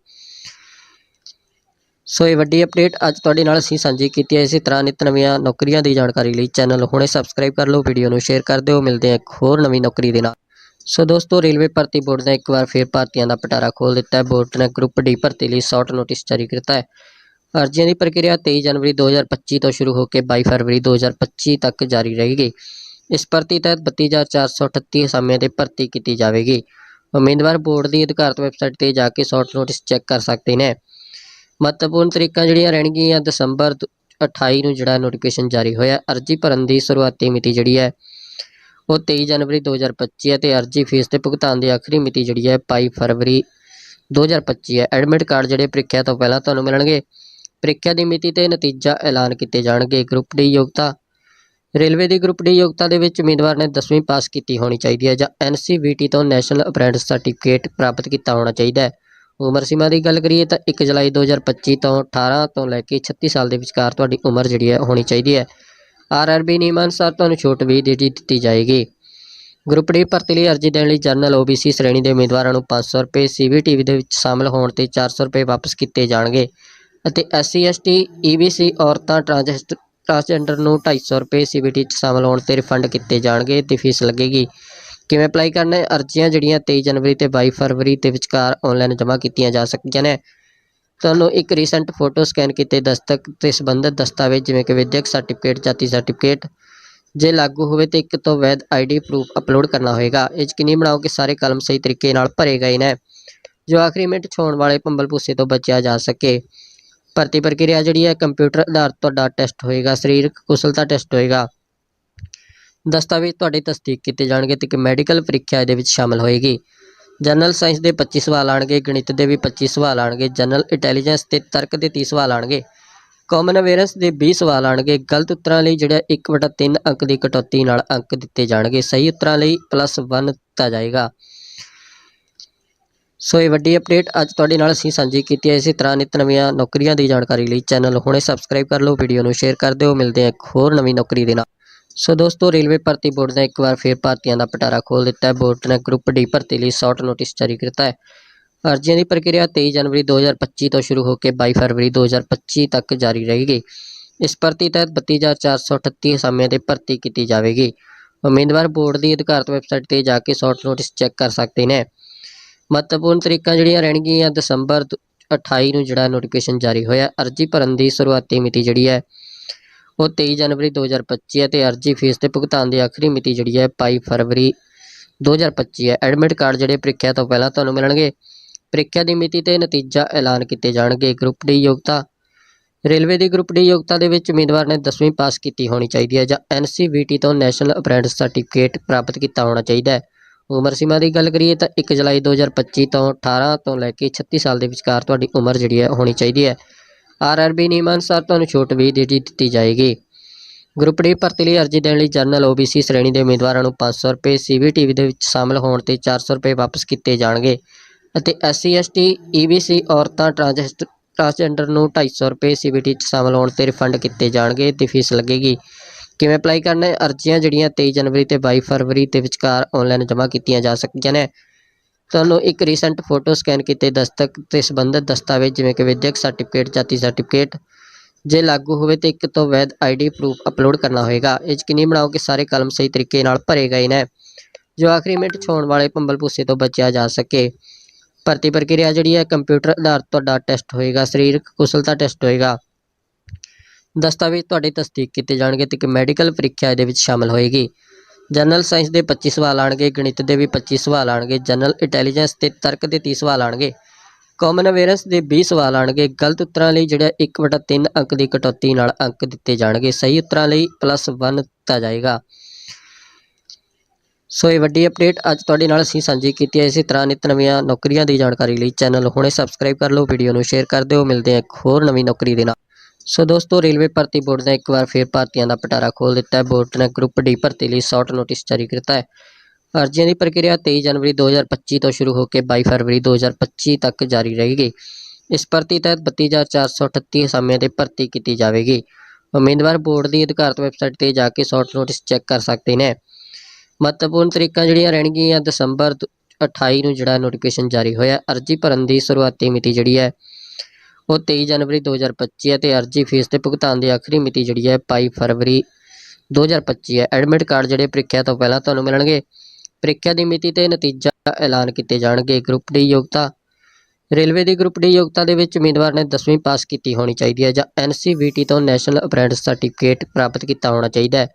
ਸੋ ਇਹ ਵੱਡੀ ਅਪਡੇਟ ਅੱਜ ਤੁਹਾਡੇ ਨਾਲ ਅਸੀਂ ਸਾਂਝੀ ਕੀਤੀ ਹੈ। ਇਸੇ ਤਰ੍ਹਾਂ ਨਿਤ ਨਵੀਆਂ ਨੌਕਰੀਆਂ ਦੀ ਜਾਣਕਾਰੀ ਲਈ ਚੈਨਲ ਹੁਣੇ ਸਬਸਕ੍ਰਾਈਬ ਕਰ ਲਓ ਵੀਡੀਓ ਨੂੰ ਸ਼ੇਅਰ ਕਰ ਦਿਓ। ਮਿਲਦੇ ਹਾਂ ਇੱਕ ਹੋਰ ਨਵੀਂ ਨੌਕਰੀ ਦੇ ਨਾਲ। ਸੋ ਦੋਸਤੋ, ਰੇਲਵੇ ਭਰਤੀ ਬੋਰਡ ਨੇ ਇੱਕ ਵਾਰ ਫਿਰ ਭਰਤੀਆਂ ਦਾ ਪਟਾਰਾ ਖੋਲ ਦਿੱਤਾ ਹੈ। ਬੋਰਡ ਨੇ ਗਰੁੱਪ ਡੀ ਭਰਤੀ ਲਈ ਸ਼ਾਰਟ ਨੋਟਿਸ ਜਾਰੀ ਕੀਤਾ ਹੈ। ਅਰਜ਼ੀਆਂ ਦੀ ਪ੍ਰਕਿਰਿਆ 23 ਜਨਵਰੀ 2025 ਤੋਂ ਸ਼ੁਰੂ ਹੋ ਕੇ 22 ਫਰਵਰੀ 2025 ਤੱਕ ਜਾਰੀ ਰਹੇਗੀ। ਇਸ ਭਰਤੀ ਤਹਿਤ 32438 ਅਸਾਮੀਆਂ ਤੇ ਭਰਤੀ ਕੀਤੀ ਜਾਵੇਗੀ। ਉਮੀਦਵਾਰ ਬੋਰਡ ਦੀ ਅਧਿਕਾਰਤ ਵੈਬਸਾਈਟ ਤੇ ਜਾ ਕੇ ਸ਼ਾਰਟ ਨੋਟਿਸ ਚੈੱਕ ਕਰ ਸਕਦੇ ਨੇ। ਮਹੱਤਵਪੂਰਨ ਤਰੀਕਾਂ ਜਿਹੜੀਆਂ ਰਹਿਣਗੀਆਂ, ਦਸੰਬਰ 28 ਨੂੰ ਜਿਹੜਾ ਨੋਟੀਫਿਕੇਸ਼ਨ ਜਾਰੀ ਹੋਇਆ, ਅਰਜ਼ੀ ਭਰਨ ਦੀ ਸ਼ੁਰੂਆਤੀ ਮਿਤੀ ਜਿਹੜੀ ਹੈ ਉਹ 23 ਜਨਵਰੀ 2025 ਹੈ ਤੇ ਅਰਜ਼ੀ ਫੀਸ ਤੇ ਭੁਗਤਾਨ ਦੀ ਆਖਰੀ ਮਿਤੀ ਜਿਹੜੀ ਹੈ 22 ਫਰਵਰੀ 2025 ਹੈ। ਐਡਮਿਟ ਕਾਰਡ ਜਿਹੜੇ ਪ੍ਰੀਖਿਆ ਤੋਂ ਪਹਿਲਾਂ ਤੁਹਾਨੂੰ ਮਿਲਣਗੇ। ਪ੍ਰੀਖਿਆ ਦੀ ਮਿਤੀ ਤੇ ਨਤੀਜਾ ਐਲਾਨ ਕੀਤੇ ਜਾਣਗੇ। ਗਰੁੱਪ ਡੀ ਯੋਗਤਾ, ਰੇਲਵੇ ਦੀ ਗਰੁੱਪ ਡੀ ਯੋਗਤਾ ਦੇ ਵਿੱਚ ਉਮੀਦਵਾਰ ਨੇ 10ਵੀਂ ਪਾਸ ਕੀਤੀ ਹੋਣੀ ਚਾਹੀਦੀ ਹੈ ਜਾਂ ਐਨਸੀਵੀਟੀ ਤੋਂ ਨੈਸ਼ਨਲ ਅਪ੍ਰੈਂਟਿਸ ਸਰਟੀਫਿਕੇਟ ਪ੍ਰਾਪਤ ਕੀਤਾ ਹੋਣਾ ਚਾਹੀਦਾ ਹੈ। ਉਮਰ ਸੀਮਾ ਦੀ ਗੱਲ ਕਰੀਏ ਤਾਂ 1 ਜੁਲਾਈ 2025 ਤੋਂ 18 ਤੋਂ ਲੈ ਕੇ 36 ਸਾਲ ਦੇ ਵਿਚਕਾਰ ਤੁਹਾਡੀ ਉਮਰ ਜਿਹੜੀ ਹੈ ਹੋਣੀ ਚਾਹੀਦੀ ਹੈ। ਆਰਆਰਬੀ ਨਿਯਮ ਅਨੁਸਾਰ ਤੁਹਾਨੂੰ ਛੋਟ ਵੀ ਦੇ ਦਿੱਤੀ ਜਾਏਗੀ। ਗਰੁੱਪ ਡੀ ਭਰਤੀ ਲਈ ਅਰਜ਼ੀ ਦੇਣ ਲਈ ਜਨਰਲ ਓਬੀਸੀ ਸ਼੍ਰੇਣੀ ਦੇ ਉਮੀਦਵਾਰਾਂ ਨੂੰ 500 ਰੁਪਏ ਸੀਬੀਟੀ ਦੇ ਵਿੱਚ ਸ਼ਾਮਲ ਹੋਣ ਤੇ 400 ਰੁਪਏ ਵਾਪਸ ਕੀਤੇ ਜਾਣਗੇ ਅਤੇ ਐਸਸੀ ਐਸਟੀ ਈਬੀਸੀ ਔਰਤਾਂ ਟ੍ਰਾਂਸਜੈਸਟ ਟ੍ਰਾਂਸਜੈਂਡਰ ਨੂੰ 250 ਰੁਪਏ ਸੀਬੀਟੀ 'ਚ ਸ਼ਾਮਲ ਹੋਣ ਤੇ ਰਿਫੰਡ ਕੀਤੇ ਜਾਣਗੇ ਤੇ ਫੀਸ ਲੱਗੇਗੀ। ਕਿਵੇਂ ਅਪਲਾਈ ਕਰਨਾ ਹੈ? ਅਰਜ਼ੀਆਂ ਜਿਹੜੀਆਂ 23 ਜਨਵਰੀ ਤੇ 22 ਫਰਵਰੀ ਦੇ ਵਿਚਕਾਰ ਆਨਲਾਈਨ ਜਮ੍ਹਾਂ ਕੀਤੀਆਂ ਜਾ ਸਕਦੀਆਂ ਨੇ। ਤੁਹਾਨੂੰ ਇੱਕ ਰੀਸੈਂਟ ਫੋਟੋ ਸਕੈਨ ਕੀਤੇ ਦਸਤਕ ਤੇ ਸੰਬੰਧਿਤ ਦਸਤਾਵੇਜ਼, ਜਿਵੇਂ ਕਿ ਵਿਦਿਅਕ ਸਰਟੀਫਿਕੇਟ ਜਾਤੀ ਸਰਟੀਫਿਕੇਟ ਜੇ ਲਾਗੂ ਹੋਵੇ ਤੇ ਇੱਕ ਤੋਂ ਵੈਧ ਆਈਡੀ ਪ੍ਰੂਫ ਅਪਲੋਡ ਕਰਨਾ ਹੋਏਗਾ। ਇਹ ਯਕੀਨੀ ਬਣਾਓ ਕਿ ਸਾਰੇ ਕਲਮ ਸਹੀ ਤਰੀਕੇ ਨਾਲ ਭਰੇ ਗਏ ਨੇ, ਜੋ ਆਖਰੀ ਮਿੰਟ ਛੋਣ ਵਾਲੇ ਭੰਬਲ ਭੁੱਸੇ ਤੋਂ ਬਚਿਆ ਜਾ ਸਕੇ। ਭਰਤੀ ਪ੍ਰਕਿਰਿਆ ਜਿਹੜੀ ਹੈ, ਕੰਪਿਊਟਰ ਆਧਾਰਿਤ ਤੁਹਾਡਾ ਟੈਸਟ ਹੋਏਗਾ, ਸਰੀਰਕ ਕੁਸ਼ਲਤਾ ਟੈਸਟ ਹੋਏਗਾ। ਦਸਤਾਵੇਜ਼ ਤੁਹਾਡੇ ਤਸਦੀਕ ਕੀਤੇ ਜਾਣਗੇ ਤੇ ਇੱਕ ਮੈਡੀਕਲ ਪ੍ਰੀਖਿਆ ਇਹਦੇ ਵਿੱਚ ਸ਼ਾਮਲ ਹੋਏਗੀ। ਜਨਰਲ ਸਾਇੰਸ ਦੇ 25 ਸਵਾਲ ਆਣਗੇ, ਗਣਿਤ ਦੇ ਵੀ 25 ਸਵਾਲ ਆਣਗੇ, ਜਨਰਲ ਇੰਟੈਲੀਜੈਂਸ ਤੇ ਤਰਕ ਦੇ 30 ਸਵਾਲ ਆਣਗੇ। ਕਾਮਨ ਅਵੇਅਰੈਂਸ ਦੇ 20 ਸਵਾਲ ਆਣਗੇ, ਗਲਤ ਉੱਤਰਾਂ ਲਈ ਜਿਹੜਾ 1/3 ਅੰਕ ਦੀ ਕਟੌਤੀ ਨਾਲ ਅੰਕ ਦਿੱਤੇ ਜਾਣਗੇ। ਸਹੀ ਉੱਤਰਾਂ ਲਈ +1 ਦਿੱਤਾ ਜਾਏਗਾ। ਸੋ ਇਹ ਵੱਡੀ ਅਪਡੇਟ ਅੱਜ ਤੁਹਾਡੇ ਨਾਲ ਅਸੀਂ ਸਾਂਝੀ ਕੀਤੀ ਹੈ। ਇਸੇ ਤਰ੍ਹਾਂ ਨਿਤ ਨਵੀਆਂ ਨੌਕਰੀਆਂ ਦੀ ਜਾਣਕਾਰੀ ਲਈ ਚੈਨਲ ਹੁਣੇ ਸਬਸਕ੍ਰਾਈਬ ਕਰ ਲਓ ਵੀਡੀਓ ਨੂੰ ਸ਼ੇਅਰ ਕਰ ਦਿਓ। ਮਿਲਦੇ ਹਾਂ ਇੱਕ ਹੋਰ ਨਵੀਂ ਨੌਕਰੀ ਦੇ ਨਾਲ। ਸੋ ਦੋਸਤੋ, ਰੇਲਵੇ ਭਰਤੀ ਬੋਰਡ ਨੇ ਇੱਕ ਵਾਰ ਫਿਰ ਭਰਤੀਆਂ ਦਾ ਪਟਾਰਾ ਖੋਲ ਦਿੱਤਾ ਹੈ। ਬੋਰਡ ਨੇ ਗਰੁੱਪ ਡੀ ਭਰਤੀ ਲਈ ਸ਼ਾਰਟ ਨੋਟਿਸ ਜਾਰੀ ਕੀਤਾ ਹੈ। ਅਰਜ਼ੀਆਂ ਦੀ ਪ੍ਰਕਿਰਿਆ 23 ਜਨਵਰੀ 2025 ਤੋਂ ਸ਼ੁਰੂ ਹੋ ਕੇ 22 ਫਰਵਰੀ 2025 ਤੱਕ ਜਾਰੀ ਰਹੇਗੀ। ਇਸ ਭਰਤੀ ਤਹਿਤ 32438 ਅਸਾਮੀਆਂ ਤੇ ਭਰਤੀ ਕੀਤੀ ਜਾਵੇਗੀ। ਉਮੀਦਵਾਰ ਬੋਰਡ ਦੀ ਅਧਿਕਾਰਤ ਵੈਬਸਾਈਟ ਤੇ ਜਾ ਕੇ ਸ਼ਾਰਟ ਨੋਟਿਸ ਚੈੱਕ ਕਰ ਸਕਦੇ ਨੇ। ਮਹੱਤਵਪੂਰਨ ਤਰੀਕਾਂ ਜਿਹੜੀਆਂ ਰਹਿਣਗੀਆਂ, ਦਸੰਬਰ 28 ਨੂੰ ਜਿਹੜਾ ਨੋਟੀਫਿਕੇਸ਼ਨ ਜਾਰੀ ਹੋਇਆ, ਅਰਜ਼ੀ ਭਰਨ ਦੀ ਸ਼ੁਰੂਆਤੀ ਮਿਤੀ ਜਿਹੜੀ ਹੈ ਉਹ 23 ਜਨਵਰੀ 2025 ਹੈ ਤੇ ਅਰਜ਼ੀ ਫੀਸ ਤੇ ਭੁਗਤਾਨ ਦੀ ਆਖਰੀ ਮਿਤੀ ਜਿਹੜੀ ਹੈ 22 ਫਰਵਰੀ 2025 ਹੈ। ਐਡਮਿਟ ਕਾਰਡ ਜਿਹੜੇ ਪ੍ਰੀਖਿਆ ਤੋਂ ਪਹਿਲਾਂ ਤੁਹਾਨੂੰ ਮਿਲਣਗੇ। ਪ੍ਰੀਖਿਆ ਦੀ ਮਿਤੀ ਤੇ ਨਤੀਜਾ ਐਲਾਨ ਕੀਤੇ ਜਾਣਗੇ। ਗਰੁੱਪ ਡੀ ਯੋਗਤਾ, ਰੇਲਵੇ ਦੀ ਗਰੁੱਪ ਡੀ ਯੋਗਤਾ ਦੇ ਵਿੱਚ ਉਮੀਦਵਾਰ ਨੇ 10ਵੀਂ ਪਾਸ ਕੀਤੀ ਹੋਣੀ ਚਾਹੀਦੀ ਹੈ ਜਾਂ ਐਨਸੀਵੀਟੀ ਤੋਂ ਨੈਸ਼ਨਲ ਅਪ੍ਰੈਂਟਿਸ ਸਰਟੀਫਿਕੇਟ ਪ੍ਰਾਪਤ ਕੀਤਾ ਹੋਣਾ ਚਾਹੀਦਾ ਹੈ। ਉਮਰ ਸੀਮਾ ਦੀ ਗੱਲ ਕਰੀਏ ਤਾਂ 1 ਜੁਲਾਈ 2025 ਤੋਂ 18 ਤੋਂ ਲੈ ਕੇ 36 ਸਾਲ ਦੇ ਵਿਚਕਾਰ ਤੁਹਾਡੀ ਉਮਰ ਜਿਹੜੀ ਹੈ ਹੋਣੀ ਚਾਹੀਦੀ ਹੈ। ਆਰਆਰਬੀ ਨਿਯਮ ਅਨੁਸਾਰ ਤੁਹਾਨੂੰ ਛੋਟ ਵੀ ਦੇ ਦਿੱਤੀ ਜਾਏਗੀ। ਗਰੁੱਪ ਡੀ ਭਰਤੀ ਲਈ ਅਰਜ਼ੀ ਦੇਣ ਲਈ ਜਨਰਲ ਓਬੀਸੀ ਸ਼੍ਰੇਣੀ ਦੇ ਉਮੀਦਵਾਰਾਂ ਨੂੰ 500 ਰੁਪਏ ਸੀਬੀਟੀ ਦੇ ਵਿੱਚ ਸ਼ਾਮਲ ਹੋਣ ਤੇ 400 ਰੁਪਏ ਵਾਪਸ ਕੀਤੇ ਜਾਣਗੇ ਅਤੇ ਐਸਸੀ ਐਸਟੀ ਈਬੀਸੀ ਔਰਤਾਂ ਟ੍ਰਾਂਸਜੈਸਟ ਟ੍ਰਾਂਸਜੈਂਡਰ ਨੂੰ 250 ਰੁਪਏ ਸੀਬੀਟੀ ਚ ਸ਼ਾਮਲ ਹੋਣ ਤੇ ਰਿਫੰਡ ਕੀਤੇ ਜਾਣਗੇ ਤੇ ਫੀਸ ਲੱਗੇਗੀ। ਕਿਵੇਂ ਅਪਲਾਈ ਕਰਨਾ ਹੈ? ਅਰਜ਼ੀਆਂ ਜਿਹੜੀਆਂ 23 ਜਨਵਰੀ ਤੇ 22 ਫਰਵਰੀ ਦੇ ਵਿਚਕਾਰ ਆਨਲਾਈਨ ਜਮ੍ਹਾਂ ਕੀਤੀਆਂ ਜਾ ਸਕਦੀਆਂ ਨੇ। ਤੁਹਾਨੂੰ ਇੱਕ ਰੀਸੈਂਟ ਫੋਟੋ ਸਕੈਨ ਕੀਤੇ ਦਸਤਕ ਤੇ ਸੰਬੰਧਿਤ ਦਸਤਾਵੇਜ਼, ਜਿਵੇਂ ਕਿ ਵਿਦਿਅਕ ਸਰਟੀਫਿਕੇਟ ਜਾਤੀ ਸਰਟੀਫਿਕੇਟ ਜੇ ਲਾਗੂ ਹੋਵੇ ਤੇ ਇੱਕ ਤੋਂ ਵੈਧ ਆਈਡੀ ਪ੍ਰੂਫ ਅਪਲੋਡ ਕਰਨਾ ਹੋਏਗਾ। ਯਕੀਨੀ ਬਣਾਓ ਕਿ ਸਾਰੇ ਕਲਮ ਸਹੀ ਤਰੀਕੇ ਨਾਲ ਭਰੇ ਗਏ ਨੇ, ਜੋ ਆਖਰੀ ਮਿੰਟ ਛੋਣ ਵਾਲੇ ਭੰਬਲ ਭੁੱਸੇ ਤੋਂ ਬਚਿਆ ਜਾ ਸਕੇ। ਭਰਤੀ ਪ੍ਰਕਿਰਿਆ ਜਿਹੜੀ ਹੈ, ਕੰਪਿਊਟਰ ਆਧਾਰਿਤ ਤੁਹਾਡਾ ਟੈਸਟ ਹੋਏਗਾ, ਸਰੀਰਕ ਕੁਸ਼ਲਤਾ ਟੈਸਟ ਹੋਏਗਾ। ਦਸਤਾਵੇਜ਼ ਤੁਹਾਡੇ ਤਸਦੀਕ ਕੀਤੇ ਜਾਣਗੇ ਤੇ ਇੱਕ ਮੈਡੀਕਲ ਪ੍ਰੀਖਿਆ ਇਹਦੇ ਵਿੱਚ ਸ਼ਾਮਲ ਹੋਏਗੀ। ਜਨਰਲ ਸਾਇੰਸ ਦੇ 25 ਸਵਾਲ ਆਣਗੇ, ਗਣਿਤ ਦੇ ਵੀ 25 ਸਵਾਲ ਆਣਗੇ, ਜਨਰਲ ਇੰਟੈਲੀਜੈਂਸ ਤੇ ਤਰਕ ਦੇ 30 ਸਵਾਲ ਆਣਗੇ। ਕਾਮਨ ਅਵੇਅਰੈਂਸ ਦੇ 20 ਸਵਾਲ ਆਣਗੇ, ਗਲਤ ਉੱਤਰਾਂ ਲਈ ਜਿਹੜਾ 1/3 ਅੰਕ ਦੀ ਕਟੌਤੀ ਨਾਲ ਅੰਕ ਦਿੱਤੇ ਜਾਣਗੇ। ਸਹੀ ਉੱਤਰਾਂ ਲਈ +1 ਦਿੱਤਾ ਜਾਏਗਾ। ਸੋ ਇਹ ਵੱਡੀ ਅਪਡੇਟ ਅੱਜ ਤੁਹਾਡੇ ਨਾਲ ਅਸੀਂ ਸਾਂਝੀ ਕੀਤੀ ਹੈ। ਇਸੇ ਤਰ੍ਹਾਂ ਨਿਤ ਨਵੀਆਂ ਨੌਕਰੀਆਂ ਦੀ ਜਾਣਕਾਰੀ ਲਈ ਚੈਨਲ ਹੁਣੇ ਸਬਸਕ੍ਰਾਈਬ ਕਰ ਲਓ ਵੀਡੀਓ ਨੂੰ ਸ਼ੇਅਰ ਕਰ ਦਿਓ। ਮਿਲਦੇ ਹਾਂ ਇੱਕ ਹੋਰ ਨਵੀਂ ਨੌਕਰੀ ਦੇ ਨਾਲ। ਸੋ ਦੋਸਤੋ, ਰੇਲਵੇ ਭਰਤੀ ਬੋਰਡ ਨੇ ਇੱਕ ਵਾਰ ਫਿਰ ਭਰਤੀਆਂ ਦਾ ਪਟਾਰਾ ਖੋਲ ਦਿੱਤਾ ਹੈ। ਬੋਰਡ ਨੇ ਗਰੁੱਪ ਡੀ ਭਰਤੀ ਲਈ ਸ਼ਾਰਟ ਨੋਟਿਸ ਜਾਰੀ ਕੀਤਾ ਹੈ। ਅਰਜ਼ੀਆਂ ਦੀ ਪ੍ਰਕਿਰਿਆ 23 ਜਨਵਰੀ 2025 ਤੋਂ ਸ਼ੁਰੂ ਹੋ ਕੇ 22 ਫਰਵਰੀ 2025 ਤੱਕ ਜਾਰੀ ਰਹੇਗੀ। ਇਸ ਭਰਤੀ ਤਹਿਤ 32438 ਅਸਾਮੀਆਂ ਦੇ ਭਰਤੀ ਕੀਤੀ ਜਾਵੇਗੀ। ਉਮੀਦਵਾਰ ਬੋਰਡ ਦੀ ਅਧਿਕਾਰਤ ਵੈਬਸਾਈਟ ਤੇ ਜਾ ਕੇ ਸ਼ਾਰਟ ਨੋਟਿਸ ਚੈੱਕ ਕਰ ਸਕਦੇ ਨੇ। ਮਹੱਤਵਪੂਰਨ ਤਰੀਕਾਂ ਜਿਹੜੀਆਂ ਰਹਿਣਗੀਆਂ, ਦਸੰਬਰ ਦ- 28 ਨੂੰ ਜਿਹੜਾ ਨੋਟੀਫਿਕੇਸ਼ਨ ਜਾਰੀ ਹੋਇਆ, ਅਰਜ਼ੀ ਭਰਨ ਦੀ ਸ਼ੁਰੂਆਤੀ ਮਿਤੀ ਜਿਹੜੀ ਹੈ ਉਹ 23 ਜਨਵਰੀ 2025 ਹੈ ਤੇ ਅਰਜ਼ੀ ਫੀਸ ਦੇ ਭੁਗਤਾਨ ਦੀ ਆਖਰੀ ਮਿਤੀ ਜਿਹੜੀ ਹੈ 22 ਫਰਵਰੀ 2025 ਹੈ। ਐਡਮਿਟ ਕਾਰਡ ਜਿਹੜੇ ਪ੍ਰੀਖਿਆ ਤੋਂ ਪਹਿਲਾਂ ਤੁਹਾਨੂੰ ਮਿਲਣਗੇ। ਪ੍ਰੀਖਿਆ ਦੀ ਮਿਤੀ ਤੇ ਨਤੀਜਾ ਐਲਾਨ ਕੀਤੇ ਜਾਣਗੇ। ਗਰੁੱਪ ਡੀ ਯੋਗਤਾ, ਰੇਲਵੇ ਦੀ ਗਰੁੱਪ ਡੀ ਯੋਗਤਾ ਦੇ ਵਿੱਚ ਉਮੀਦਵਾਰ ਨੇ 10ਵੀਂ ਪਾਸ ਕੀਤੀ ਹੋਣੀ ਚਾਹੀਦੀ ਹੈ ਜਾਂ ਐਨਸੀਵੀਟੀ ਤੋਂ ਨੈਸ਼ਨਲ ਅਪ੍ਰੈਂਟਿਸ ਸਰਟੀਫਿਕੇਟ ਪ੍ਰਾਪਤ ਕੀਤਾ ਹੋਣਾ ਚਾਹੀਦਾ ਹੈ।